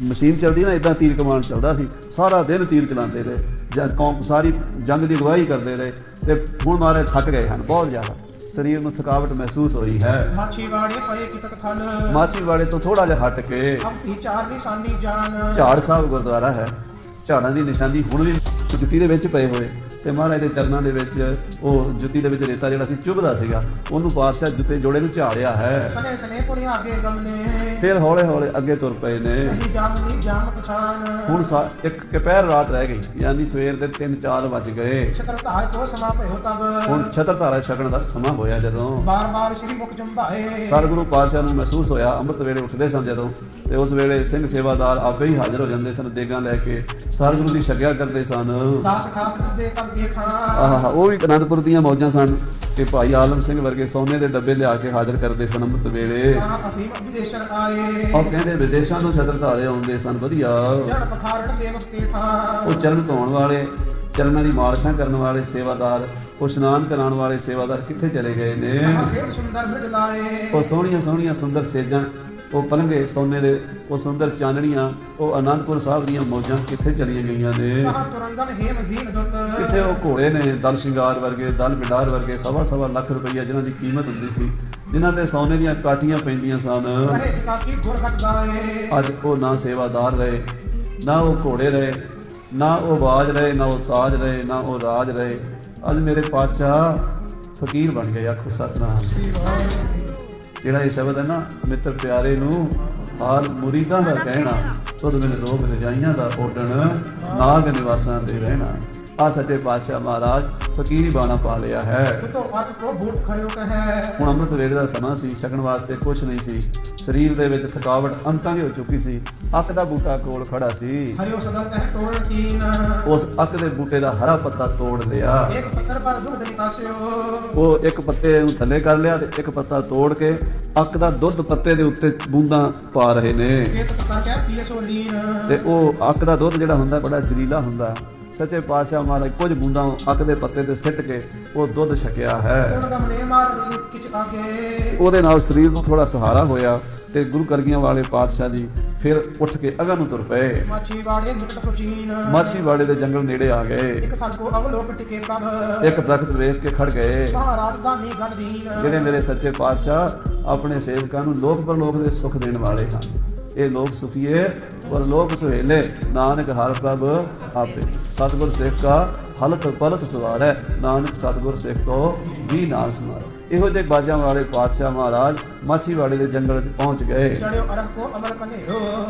B: ਮਸ਼ੀਨ ਚੱਲਦੀ ਨਾ ਇਦਾਂ ਤੀਰ ਕਮਾਨ ਚੱਲਦਾ ਸੀ। ਸਾਰਾ ਦਿਨ ਤੀਰ ਚਲਾਉਂਦੇ ਰਹੇ ਜਦ ਕੌਮ ਸਾਰੀ ਜੰਗ ਦੀ ਅਗਵਾਈ ਕਰਦੇ ਰਹੇ ਤੇ ਹੁਣ ਮਾਰੇ ਥੱਕ ਗਏ ਹਨ ਬਹੁਤ ਜ਼ਿਆਦਾ। ਸਰੀਰ ਨੂੰ ਥਕਾਵਟ ਮਹਿਸੂਸ ਹੋਈ ਹੈ।
A: ਮਾਛੀ ਵਾੜੇ ਪਏ ਕਿਤਕ ਥਲ।
B: ਮਾਚੀਵਾੜੇ ਤੋਂ ਥੋੜਾ ਜਿਹਾ ਹਟ ਕੇ
A: ਆਪੀ ਚਾਰ ਨਿਸ਼ਾਨੀ ਜਾਨ।
B: ਝਾੜ ਸਾਹਿਬ ਗੁਰਦੁਆਰਾ ਹੈ। ਝਾੜਾਂ ਦੀ ਨਿਸ਼ਾਨੀ ਹੁਣ ਵੀ ਜੁੱਤੀ ਦੇ ਵਿੱਚ ਪਏ ਹੋਏ। ਤੇ ਮਹਾਰਾਜ ਦੇ ਚਰਨਾਂ ਦੇ ਵਿੱਚ ਉਹ ਜੁੱਤੀ ਦੇ ਵਿੱਚ ਰੇਤਾ ਜਿਹੜਾ ਸੀ ਚੁਭਦਾ ਸੀਗਾ ਉਹਨੂੰ ਪਾਤਸ਼ਾਹ ਜੁੱਤੇ ਜੋੜੇ ਨੂੰ ਝਾੜਿਆ ਹੈ।
A: ਸਨੇ ਸਨੇ ਪੁੜੀਆਂ ਅੱਗੇ ਗਮਨੇ
B: ਫਿਰ ਹੌਲੇ ਹੌਲੇ ਅੱਗੇ ਤੁਰ ਪਏ ਨੇ।
A: ਨਹੀਂ ਜਾਮਨੀ ਜਾਮ ਪਛਾਨ
B: ਹੁਣ ਸਾ- ਇੱਕ ਦੁਪਹਿਰ ਰਾਤ ਰਹਿ ਗਈ ਯਾਨੀ ਸਵੇਰ ਦੇ 3-4 ਵੱਜ ਗਏ।
A: ਸ਼ਕਰ ਧਾਰ ਕੋ ਸਮਾ ਭਇਓ ਤਬ
B: ਹੁਣ ਛਤਰ ਧਾਰਾ ਛਕਣ ਦਾ ਸਮਾਂ ਹੋਇਆ ਜਦੋਂ।
A: ਬਾਰ ਬਾਰ ਸ੍ਰੀ ਮੁਖ ਜੰਭਾਏ।
B: ਸਤਿਗੁਰੂ ਪਾਤਸ਼ਾਹ ਨੂੰ ਮਹਿਸੂਸ ਹੋਇਆ ਅੰਮ੍ਰਿਤ ਵੇਲੇ ਉੱਠਦੇ ਸਨ ਜਦੋਂ ਤੇ ਉਸ ਵੇਲੇ ਸਿੰਘ ਸੇਵਾਦਾਰ ਆਪੇ ਹੀ ਹਾਜ਼ਰ ਹੋ ਜਾਂਦੇ ਸਨ ਦੇਗਾਂ ਲੈ ਕੇ। ਸਤਿਗੁਰੂ ਦੀ ਛਕਿਆ ਕਰਦੇ ਸਨ।
A: ਦਾਸ ਖਾਸ ਕਰਦੇ ਤਬ ਦੇਖਾਂ
B: ਆਹ ਉਹ ਵੀ ਅਨੰਦਪੁਰ ਦੀਆਂ ਮੌਜਾਂ ਸਨ ਤੇ ਭਾਈ ਆਲਮ ਸਿੰਘ ਵਰਗੇ ਸੋਨੇ ਦੇ ਡੱਬੇ ਲਿਆ ਕੇ ਹਾਜ਼ਰ ਕਰਦੇ ਸਨ ਅੰਮ੍ਰਿਤ ਵੇਲੇ।
A: ਤਾਂ ਅਫੀਮ ਵਿਦੇਸ਼ਰ ਆਏ।
B: ਉਹ ਕਹਿੰਦੇ ਵਿਦੇਸ਼ਾਂ ਤੋਂ ਛਤਰ ਧਾਰੇ ਆਉਂਦੇ ਸਨ ਵਧੀਆ।
A: ਜੜ ਪਖਾਰਣ ਸੇਵਕ ਤੇ ਠਾਂ
B: ਉਹ ਚਰਨ ਧੋਣ ਵਾਲੇ ਚਰਨਾਂ ਦੀ ਮਾਲਸ਼ਾਂ ਕਰਨ ਵਾਲੇ ਸੇਵਾਦਾਰ ਉਹ ਇਸ਼ਨਾਨ ਕਰਾਉਣ ਵਾਲੇ ਸੇਵਾਦਾਰ ਕਿੱਥੇ ਚਲੇ ਗਏ ਨੇ?
A: ਸੁੰਦਰ ਲਾਏ।
B: ਉਹ ਸੋਹਣੀਆਂ ਸੋਹਣੀਆਂ ਸੁੰਦਰ ਸੇਜਾਂ ਉਹ ਪਲੰਘੇ ਸੋਨੇ ਦੇ ਉਹ ਸੁੰਦਰ ਚਾਨਣੀਆਂ ਉਹ ਆਨੰਦਪੁਰ ਸਾਹਿਬ ਦੀਆਂ ਮੌਜਾਂ ਕਿੱਥੇ ਚਲੀਆਂ ਗਈਆਂ ਨੇ? ਕਿੱਥੇ ਉਹ ਘੋੜੇ ਨੇ ਦਲ ਸ਼ਿੰਗਾਰ ਵਰਗੇ ਦਲ ਬਿਡਾਰ ਵਰਗੇ ਸਵਾ ਸਵਾ ਲੱਖ ਰੁਪਈਆ ਜਿਨ੍ਹਾਂ ਦੀ ਕੀਮਤ ਹੁੰਦੀ ਸੀ ਜਿਨ੍ਹਾਂ ਤੇ ਸੋਨੇ ਦੀਆਂ ਕਾਠੀਆਂ ਪੈਂਦੀਆਂ ਸਨ। ਅੱਜ ਉਹ ਨਾ ਸੇਵਾਦਾਰ ਰਹੇ ਨਾ ਉਹ ਘੋੜੇ ਰਹੇ ਨਾ ਉਹ ਬਾਜ ਰਹੇ ਨਾ ਉਹ ਤਾਜ ਰਹੇ ਨਾ ਉਹ ਰਾਜ ਰਹੇ। ਅੱਜ ਮੇਰੇ ਪਾਤਸ਼ਾਹ ਫਕੀਰ ਬਣ ਗਏ ਆਖੋ ਸਤਨਾਮ। ਜਿਹੜਾ ਇਹ ਸ਼ਬਦ ਹੈ ਨਾ, ਮਿੱਤਰ ਪਿਆਰੇ ਨੂੰ ਹਾਲ ਮੁਰੀਦਾਂ ਦਾ ਕਹਿਣਾ ਤੁਧ ਬਿਨ ਰੋਗ ਰਜਾਈਆਂ ਦਾ ਓਡਣ ਨਾਗ ਨਿਵਾਸਾਂ ਤੇ ਰਹਿਣਾ। ਆ ਸੱਚੇ ਪਾਤਸ਼ਾਹ ਮਹਾਰਾਜ ਫਕੀਰੀ ਬਾਣਾ ਪਾ ਲਿਆ ਹੈ।
A: ਤੋ ਅਤ ਕੋ ਭੂਤ ਖਰਿਓ ਕਹੈ।
B: ਹੁਣ ਅੰਮ੍ਰਿਤ ਵੇਲੇ ਦਾ ਸਮਾਂ ਸੀ ਛਕਣ ਵਾਸਤੇ ਕੁਝ ਨਹੀਂ ਸੀ। ਸਰੀਰ ਦੇ ਵਿੱਚ ਥਕਾਵਟ ਅੰਤਾਂ ਦੀ ਹੋ ਚੁੱਕੀ ਸੀ। ਅੱਕ ਦਾ ਬੂਟਾ ਕੋਲ ਖੜਾ ਸੀ।
A: ਹਰਿਓ ਸਦਾ ਤਹਿ ਤੋੜ ਕੀਨ।
B: ਉਸ ਅੱਕ ਦੇ ਬੂਟੇ ਦਾ ਹਰਾ ਪੱਤਾ ਤੋੜ ਲਿਆ।
A: ਇੱਕ ਪੱਤਰ ਪਰ ਦੁੱਧ ਨਿਕਾਸਿਓ
B: ਉਹ ਇੱਕ ਪੱਤੇ ਨੂੰ ਥੱਲੇ ਕਰ ਲਿਆ ਤੇ ਇੱਕ ਪੱਤਾ ਤੋੜ ਕੇ ਅੱਕ ਦਾ ਦੁੱਧ ਪੱਤੇ ਦੇ ਉੱਤੇ ਬੂੰਦਾਂ ਪਾ ਰਹੇ ਨੇ।
A: ਇਹ ਤਾਂ ਕਹਿ ਪੀਐਸਓ ਲੀਨ।
B: ਤੇ ਉਹ ਅੱਕ ਦਾ ਦੁੱਧ ਜਿਹੜਾ ਹੁੰਦਾ ਬੜਾ ਜ਼ਰੀਲਾ ਹੁੰਦਾ। ਸੱਚੇ ਪਾਤਸ਼ਾਹ ਮਹਾਰਾਜ, ਕੁਝ ਬੂੰਦਾਂ ਅੱਕ ਦੇ ਪੱਤੇ ਤੇ ਸਿੱਟ ਕੇ ਉਹ ਦੁੱਧ ਛਕਿਆ ਹੈ। ਉਹਦੇ ਨਾਲ ਸਰੀਰ ਨੂੰ ਥੋੜਾ ਸਹਾਰਾ ਹੋਇਆ ਤੇ ਗੁਰੂ ਕਰਗੀਆਂ ਵਾਲੇ ਪਾਤਸ਼ਾਹ ਜੀ ਫਿਰ ਉੱਠ ਕੇ ਅਗਾਂ ਨੂੰ ਤੁਰ ਪਏ।
A: ਮਾਛੀ ਵਾੜੇ ਸੁਚੀਨ
B: ਮਾਛੀਵਾੜੇ ਦੇ ਜੰਗਲ ਨੇੜੇ ਆ ਗਏ।
A: ਇੱਕ ਸਰ ਅਵਲੋਕ ਟਿਕੇ ਪ੍ਰਭ
B: ਇੱਕ ਦਰਖਤ ਵੇਖ ਕੇ ਖੜ ਗਏ।
A: ਮਹਾਰਾਜ ਦਾ ਮੀ ਗਨ
B: ਜਿਹੜੇ ਮੇਰੇ ਸੱਚੇ ਪਾਤਸ਼ਾਹ ਆਪਣੇ ਸੇਵਕਾਂ ਨੂੰ ਲੋਕ ਪਰਲੋਕ ਦੇ ਸੁਖ ਦੇਣ ਵਾਲੇ ਹਨ। ਇਹ ਲੋਕ ਸੁਖੀਏ ਔਰ ਲੋਕ ਸੁਹੇਲੇ ਨਾਨਕ ਹਰ ਪ੍ਰਭ ਆਪੇ। ਸਤਿਗੁਰ ਸਿੱਖ ਕਾ ਹਲਤ ਪਲਤ ਸਵਾਰ ਹੈ ਨਾਨਕ ਸਤਿਗੁਰ ਸਿੱਖ ਕੋ ਜੀ ਨਾਲ ਸਮਾਰ। ਇਹੋ ਜਿਹੇ ਬਾਜਾਂ ਵਾਲੇ ਪਾਤਸ਼ਾਹ ਮਹਾਰਾਜ ਮਾਛੀਵਾੜੇ ਦੇ ਜੰਗਲ ਵਿੱਚ ਪਹੁੰਚ ਗਏ।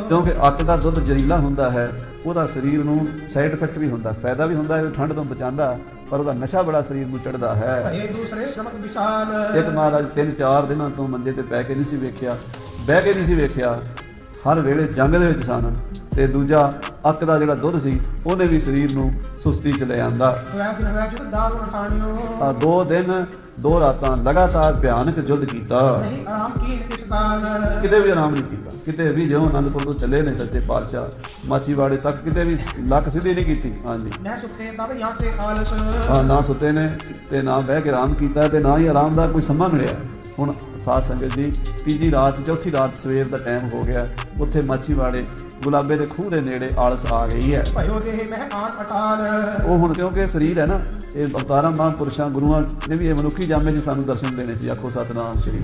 B: ਕਿਉਂਕਿ ਅੱਕ ਦਾ ਦੁੱਧ ਜ਼ਹਿਰੀਲਾ ਹੁੰਦਾ ਹੈ ਉਹਦਾ ਸਰੀਰ ਨੂੰ ਸਾਈਡ ਇਫੈਕਟ ਵੀ ਹੁੰਦਾ ਫਾਇਦਾ ਵੀ ਹੁੰਦਾ ਹੈ ਠੰਡ ਤੋਂ ਬਚਾਉਂਦਾ ਪਰ ਉਹਦਾ ਨਸ਼ਾ ਬੜਾ ਸਰੀਰ ਨੂੰ ਚੜਦਾ ਹੈ।
A: ਭਏ ਦੂਸਰੇ ਸ਼ਮਕ ਵਿਸ਼ਾਲ।
B: ਇੱਕ ਮਹਾਰਾਜ ਤਿੰਨ ਚਾਰ ਦਿਨਾਂ ਤੋਂ ਮੰਜੇ ਤੇ ਪੈ ਕੇ ਨਹੀਂ ਸੀ ਵੇਖਿਆ ਬਹਿ ਕੇ ਨਹੀਂ ਸੀ ਵੇਖਿਆ। ਹਰ ਵੇਲੇ ਜੰਗ ਦੇ ਵਿੱਚ ਸਨ ਤੇ ਦੂਜਾ ਅੱਕ ਦਾ ਜਿਹੜਾ ਦੁੱਧ ਸੀ, ਉਹਨੇ ਵੀ ਸਰੀਰ ਨੂੰ ਸੁਸਤੀ ਚ ਲੈ ਆਂਦਾ। ਆ ਦੋ ਦਿਨ, ਦੋ ਰਾਤਾਂ ਲਗਾਤਾਰ ਭਿਆਨਕ ਯੁੱਧ ਕੀਤਾ। ਕਿਤੇ ਵੀ ਆਰਾਮ ਨਹੀਂ ਕੀਤਾ। ਕਿਤੇ ਵੀ ਜਿਉਂ ਅਨੰਦਪੁਰ ਤੋਂ ਚੱਲੇ ਨੇ ਸੱਚੇ ਪਾਤਸ਼ਾਹ। ਮਾਚੀਵਾੜੇ ਤੱਕ ਕਿਤੇ ਵੀ ਲੱਕ ਸਿੱਧੀ ਨਹੀਂ ਕੀਤੀ। ਹਾਂਜੀ।
A: ਨਹਿ ਸੁਤੇ ਪ੍ਰਭ ਜਾਂ ਤੇ ਆਲਸ
B: ਨਾ ਸੁੱਤੇ ਨੇ ਤੇ ਨਾ ਬਹਿ ਕੇ ਆਰਾਮ ਕੀਤਾ ਤੇ ਨਾ ਹੀ ਆਰਾਮ ਦਾ ਕੋਈ ਸਮਾਂ ਮਿਲਿਆ। ਹੁਣ ਸਾਧ ਸੰਗਤ ਜੀ ਤੀਜੀ ਰਾਤ ਚੌਥੀ ਰਾਤ ਸਵੇਰ ਦਾ ਟਾਈਮ ਹੋ ਗਿਆ। ਉੱਥੇ ਮਾਛੀਵਾੜੇ ਗੁਲਾਬੇ ਦੇ ਖੂਹ ਦੇ ਨੇੜੇ ਆਲਸ ਆ ਗਈ ਹੈ।
A: ਭਇਓ ਦੇਹ ਮਹਿ ਆਨ ਅਟਾਲ।
B: ਉਹ ਹੁਣ ਕਿਉਂਕਿ ਸਰੀਰ ਹੈ ਨਾ ਇਹ ਅਵਤਾਰਾਂ ਮਹਾਂਪੁਰਸ਼ਾਂ ਗੁਰੂਆਂ ਨੇ ਵੀ ਇਹ ਮਨੁੱਖੀ ਜਾਮੇ 'ਚ ਸਾਨੂੰ ਦਰਸ਼ਨ ਦੇਣੇ ਸੀ। ਆਖੋ ਸਤਨਾਮ ਸ੍ਰੀ।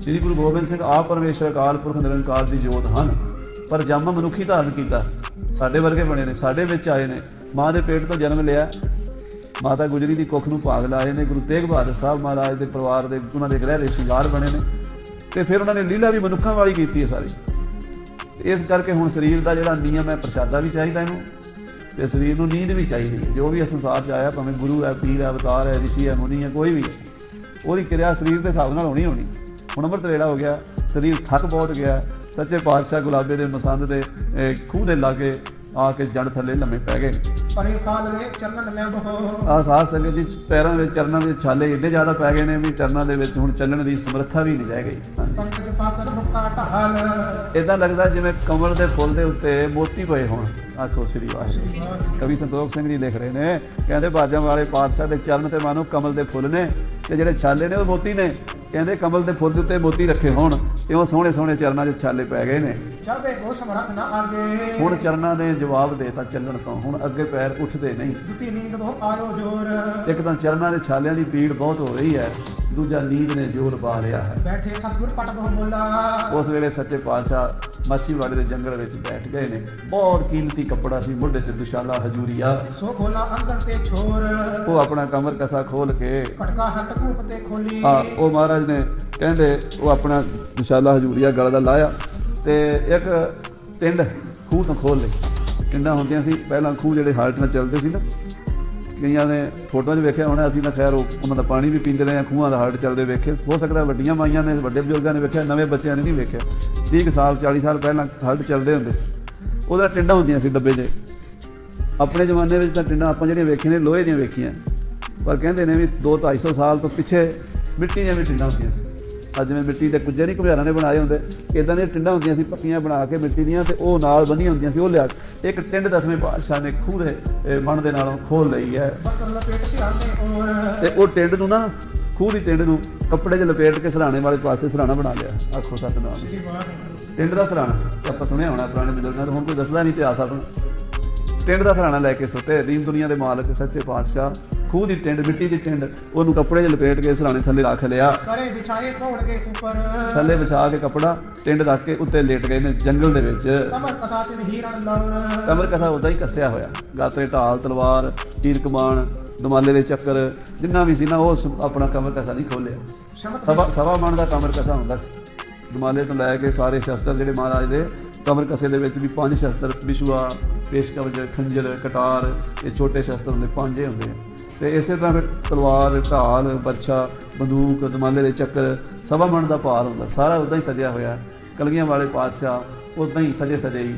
B: ਸ੍ਰੀ ਗੁਰੂ ਗੋਬਿੰਦ ਸਿੰਘ ਆਪ ਪਰਮੇਸ਼ਰ ਅਕਾਲ ਪੁਰਖ ਨਿਰੰਕਾਰ ਦੀ ਜੋਤ ਹਨ। ਪਰ ਜਾਮਾ ਮਨੁੱਖੀ ਧਾਰਨ ਕੀਤਾ। ਸਾਡੇ ਵਰਗੇ ਬਣੇ ਨੇ ਸਾਡੇ ਵਿੱਚ ਆਏ ਨੇ। ਮਾਂ ਦੇ ਪੇਟ ਤੋਂ ਜਨਮ ਲਿਆ। ਮਾਤਾ ਗੁਜਰੀ ਦੀ ਕੁੱਖ ਨੂੰ ਭਾਗ ਲਾਏ ਨੇ, ਗੁਰੂ ਤੇਗ ਬਹਾਦਰ ਸਾਹਿਬ ਮਹਾਰਾਜ ਦੇ ਪਰਿਵਾਰ ਦੇ, ਉਹਨਾਂ ਦੇ ਗ੍ਰਹਿ ਦੇ ਸ਼ਿੰਗਾਰ ਬਣੇ ਨੇ ਤੇ ਫਿਰ ਉਹਨਾਂ ਨੇ ਲੀਲਾ ਵੀ ਮਨੁੱਖਾਂ ਵਾਲੀ ਕੀਤੀ ਹੈ ਸਾਰੀ। ਇਸ ਕਰਕੇ ਹੁਣ ਸਰੀਰ ਦਾ ਜਿਹੜਾ ਨਿਯਮ ਹੈ, ਪ੍ਰਸ਼ਾਦਾ ਵੀ ਚਾਹੀਦਾ ਇਹਨੂੰ ਤੇ ਸਰੀਰ ਨੂੰ ਨੀਂਦ ਵੀ ਚਾਹੀਦੀ ਹੈ। ਜੋ ਵੀ ਸੰਸਾਰ 'ਚ ਆਇਆ, ਭਾਵੇਂ ਗੁਰੂ ਹੈ, ਪੀਰ ਹੈ, ਅਵਤਾਰ ਹੈ, ਰਿਸ਼ੀ ਹੈ, ਮੁਨੀ ਹੈ, ਕੋਈ ਵੀ ਉਹਦੀ ਕਿਰਿਆ ਸਰੀਰ ਦੇ ਹਿਸਾਬ ਨਾਲ ਹੋਣੀ ਹੋਣੀ। ਹੁਣ ਅੰਮ੍ਰਿਤ ਵੇਲਾ ਹੋ ਗਿਆ, ਸਰੀਰ ਥੱਕ ਬਹੁਤ ਗਿਆ, ਸੱਚੇ ਪਾਤਸ਼ਾਹ ਗੁਲਾਬੇ ਦੇ ਮਸੰਦ ਦੇ ਖੂਹ ਦੇ ਲਾਗੇ ਆ ਕੇ ਜੜ ਥੱਲੇ ਲੰਮੇ ਪੈ ਗਏ।
A: ਪਰੇ ਰੇ ਮੈਂ
B: ਆਹ ਸਾਧ ਸੰਗਤ ਜੀ ਪੈਰਾਂ ਦੇ ਚਰਨਾਂ ਦੇ ਛਾਲੇ ਇੰਨੇ ਜ਼ਿਆਦਾ ਪੈ ਗਏ ਨੇ ਵੀ ਚਰਨਾਂ ਦੇ ਵਿੱਚ ਹੁਣ ਚੱਲਣ ਦੀ ਸਮਰੱਥਾ ਵੀ ਨਹੀਂ ਰਹਿ ਗਈ।
A: ਪੰਕਜ ਪਾਤਰ ਮੁਕਤਾ ਢਾਲ
B: ਇਦਾਂ ਲੱਗਦਾ ਜਿਵੇਂ ਕਮਲ ਦੇ ਫੁੱਲ ਦੇ ਉੱਤੇ ਮੋਤੀ ਪਏ ਹੋਣ। ਆਖੋ ਸ੍ਰੀ ਵਾਹਿਗੁਰੂ ਕਵੀ ਸੰਤੋਖ ਸਿੰਘ ਜੀ ਲਿਖ ਰਹੇ ਨੇ ਕਹਿੰਦੇ ਬਾਜਾਂ ਵਾਲੇ ਪਾਤਸ਼ਾਹ ਦੇ ਚਰਨ ਤੇ ਮਾਨੋ ਕਮਲ ਦੇ ਫੁੱਲ ਨੇ ਤੇ ਜਿਹੜੇ ਛਾਲੇ ਨੇ ਉਹ ਮੋਤੀ ਨੇ। ਕਹਿੰਦੇ ਕਮਲ ਦੇ ਫੁੱਲ ਦੇ ਉੱਤੇ ਮੋਤੀ ਰੱਖੇ ਹੋਣ ਇਉਂ ਸੋਹਣੇ ਸੋਹਣੇ ਚਰਨਾਂ 'ਚ ਛਾਲੇ ਪੈ ਗਏ ਨੇ।
A: ਚਲਵੇ ਕੋ ਸਮਰਥ ਨਾ ਆਗੇ
B: ਹੁਣ ਚਰਨਾਂ ਨੇ ਜਵਾਬ ਦੇਤਾ ਚੱਲਣ ਤੋਂ ਹੁਣ ਅੱਗੇ ਪੈਰ ਉੱਠਦੇ ਨਹੀਂ।
A: ਦੁਤੀ ਨੀਂਦ ਬਹੁ ਆਇਓ ਜੋਰ।
B: ਇੱਕ ਤਾਂ ਚਰਨਾਂ ਦੇ ਛਾਲਿਆਂ ਦੀ ਪੀੜ ਬਹੁਤ ਹੋ ਰਹੀ ਹੈ। ਦੂਜਾ ਨੀਂਦ ਨੇ ਜ਼ੋਰ ਪਾ ਲਿਆ ਹੈ।
A: ਬੈਠੇ ਸਤਿਗੁਰ ਪਟ ਬਹੁ ਮੁੱਲਾ
B: ਉਸ ਵੇਲੇ ਸੱਚੇ ਪਾਤਸ਼ਾਹ ਮਾਛੀਵਾੜੇ ਦੇ ਜੰਗਲ ਵਿੱਚ ਬੈਠ ਗਏ ਨੇ। ਬਹੁਤ ਕੀਮਤੀ ਕੱਪੜਾ ਸੀ ਮੁੰਡੇ ਤੇ ਦੁਸ਼ਾਲਾ ਹਜੂਰੀਆ।
A: ਸੋ ਖੋਲਾ ਅੰਦਰ ਤੇ ਛੋਰ।
B: ਉਹ ਆਪਣਾ ਕਮਰ ਕਸਾ ਖੋਲ ਕੇ
A: ਕਟਕਾ ਹੱਟ ਕੂਪ ਤੇ ਖੋਲੀ।
B: ਆ ਉਹ ਮਹਾਰਾਜ ਨੇ ਕਹਿੰਦੇ ਉਹ ਆਪਣਾ ਦੁਸ਼ਾਲਾ ਹਜੂਰੀਆ ਗਲ ਦਾ ਲਾਇਆ ਤੇ ਇੱਕ ਟਿੰਡ ਖੂਹ ਤੋਂ ਖੋਲ ਲਈ ਟਿੰਡਾਂ ਹੁੰਦੀਆਂ ਸੀ ਪਹਿਲਾਂ ਖੂਹ ਜਿਹੜੇ ਹਾਲਟ ਨਾਲ ਚੱਲਦੇ ਸੀ ਨਾ ਕਈਆਂ ਨੇ ਫੋਟੋਆਂ 'ਚ ਵੇਖਿਆ ਹੋਣਾ, ਅਸੀਂ ਤਾਂ ਖੈਰ ਉਹ- ਉਹਨਾਂ ਦਾ ਪਾਣੀ ਵੀ ਪੀਂਦੇ ਰਹੇ ਹਾਂ ਖੂਹਾਂ ਦਾ ਹਾਲਟ ਚੱਲਦੇ ਵੇਖੇ। ਹੋ ਸਕਦਾ ਵੱਡੀਆਂ ਮਾਈਆਂ ਨੇ, ਵੱਡੇ ਬਜ਼ੁਰਗਾਂ ਨੇ ਵੇਖਿਆ, ਨਵੇਂ ਬੱਚਿਆਂ ਨੇ ਨਹੀਂ ਵੇਖਿਆ। 30 ਕੁ ਸਾਲ 40 ਸਾਲ ਪਹਿਲਾਂ ਹਾਲਟ ਚੱਲਦੇ ਹੁੰਦੇ ਸੀ। ਉਹਦਾ ਟਿੰਡਾਂ ਹੁੰਦੀਆਂ ਸੀ ਡੱਬੇ 'ਚ। ਆਪਣੇ ਜ਼ਮਾਨੇ ਵਿੱਚ ਤਾਂ ਟਿੰਡਾਂ ਆਪਾਂ ਜਿਹੜੀਆਂ ਵੇਖੀਆਂ ਨੇ, ਲੋਹੇ ਦੀਆਂ ਵੇਖੀਆਂ। ਪਰ ਕਹਿੰਦੇ ਨੇ ਵੀ 2 250 ਸਾਲ ਤੋਂ ਪਿੱਛੇ ਮਿੱਟੀ ਦੀਆਂ ਵੀ ਟਿੰਡਾਂ ਹੁੰਦੀਆਂ ਸੀ। ਅੱਜ ਜਿਵੇਂ ਮਿੱਟੀ ਦੇ ਕੁੱਜੇ ਨਹੀਂ ਘੁਮਿਆਰਾਂ ਨੇ ਬਣਾਏ ਹੁੰਦੇ ਇਦਾਂ ਦੀਆਂ ਟਿੰਡਾਂ ਹੁੰਦੀਆਂ ਸੀ ਪੱਕੀਆਂ ਬਣਾ ਕੇ ਮਿੱਟੀ ਦੀਆਂ ਤੇ ਉਹ ਨਾਲ ਬੰਨੀਆਂ ਹੁੰਦੀਆਂ ਸੀ ਉਹ ਲਿਆ ਕੇ। ਇੱਕ ਟਿੰਡ ਦਸਵੇਂ ਪਾਤਸ਼ਾਹ ਨੇ ਖੂਹ ਦੇ ਇਹ, ਮਣ ਦੇ ਨਾਲੋਂ ਖੋਲ ਲਈ ਹੈ।
A: ਬਸਤਰ
B: ਤੇ ਉਹ ਟਿੰਡ ਨੂੰ ਨਾ ਖੂਹ ਦੀ ਟਿੰਡ ਨੂੰ ਕੱਪੜੇ 'ਚ ਲਪੇਟ ਕੇ ਸਰਾਣੇ ਵਾਲੇ ਪਾਸੇ ਸਰਾਣਾ ਬਣਾ ਲਿਆ। ਆਖੋ ਸਤਨਾਮ
A: ਜੀ।
B: ਟਿੰਡ ਦਾ ਸਰਾਣਾ ਆਪਾਂ ਸੁਣਿਆ ਹੋਣਾ ਪੁਰਾਣੇ ਬਜ਼ੁਰਗਾਂ ਤੋਂ ਹੁਣ ਕੋਈ ਦੱਸਦਾ ਨਹੀਂ ਇਤਿਹਾਸ ਆਪਣਾ। ਟਿੰਡ ਦਾ ਸਰਾਣਾ ਲੈ ਕੇ ਸੁੱਤੇ। ਦੀਨ ਦੁਨੀਆ ਦੇ ਮਾਲਕ ਸੱਚੇ ਪਾਤਸ਼ਾਹ ਖੂਹ ਦੀ ਟਿੰਡ ਮਿੱਟੀ ਦੀ ਟਿੰਡ ਉਹਨੂੰ ਕੱਪੜੇ 'ਚ ਲਪੇਟ ਕੇ ਸਰਾਣੇ ਥੱਲੇ ਰੱਖ ਲਿਆ।
A: ਕਰੇ ਵਿਛਾਏ ਕੋੜ ਕੇ ਉੱਪਰ।
B: ਥੱਲੇ ਵਿਛਾ ਕੇ ਕੱਪੜਾ ਟਿੰਡ ਰੱਖ ਕੇ ਉੱਤੇ ਲੇਟ ਗਏ ਨੇ ਜੰਗਲ ਦੇ ਵਿੱਚ।
A: ਕਮਰ ਕਸਾ ਤੇ ਹੀਰਨ ਲਾਉਣ।
B: ਕਮਰ ਕਸਾ ਉਦਾਂ ਹੀ ਕੱਸਿਆ ਹੋਇਆ। ਗਾਤਰੇ ਢਾਲ ਤਲਵਾਰ ਤੀਰ ਕਮਾਨ ਦਮਾਲੇ ਦੇ ਚੱਕਰ ਜਿੰਨਾ ਵੀ ਸੀ ਨਾ ਉਹ ਆਪਣਾ ਕਮਰ ਕਸਾ ਨਹੀਂ ਖੋਲਿਆ ਸਵਾ ਸਵਾ ਮਣ ਦਾ ਕਮਰ ਕਸਾ ਹੁੰਦਾ ਸੀ। ਦਮਾਲੇ ਤੋਂ ਲੈ ਕੇ ਸਾਰੇ ਸ਼ਸਤਰ ਜਿਹੜੇ ਮਹਾਰਾਜ ਦੇ ਕਮਰ ਕਸੇ ਦੇ ਵਿੱਚ ਵੀ ਪੰਜ ਸ਼ਸਤਰ ਵਿਸ਼ੂਆ ਪੇਸ਼ਕਵਜ ਖੰਜਰ, ਕਟਾਰ, ਇਹ ਛੋਟੇ ਸ਼ਸਤਰ ਹੁੰਦੇ, ਪੰਜ ਹੁੰਦੇ ਆ। ਤੇ ਇਸੇ ਤਰ੍ਹਾਂ ਫਿਰ ਤਲਵਾਰ, ਢਾਲ ਬੱਚਾ ਬੰਦੂਕ, ਦਮਾਲੇ ਦੇ ਚੱਕਰ ਸਵਾ ਮਣ ਦਾ ਭਾਰ ਹੁੰਦਾ, ਸਾਰਾ ਉਦਾਂ ਹੀ ਸਜਿਆ ਹੋਇਆ। ਕਲਗੀਆਂ ਵਾਲੇ ਪਾਤਸ਼ਾਹ ਉਦਾਂ ਹੀ ਸਜੇ ਸਜੇ ਹੀ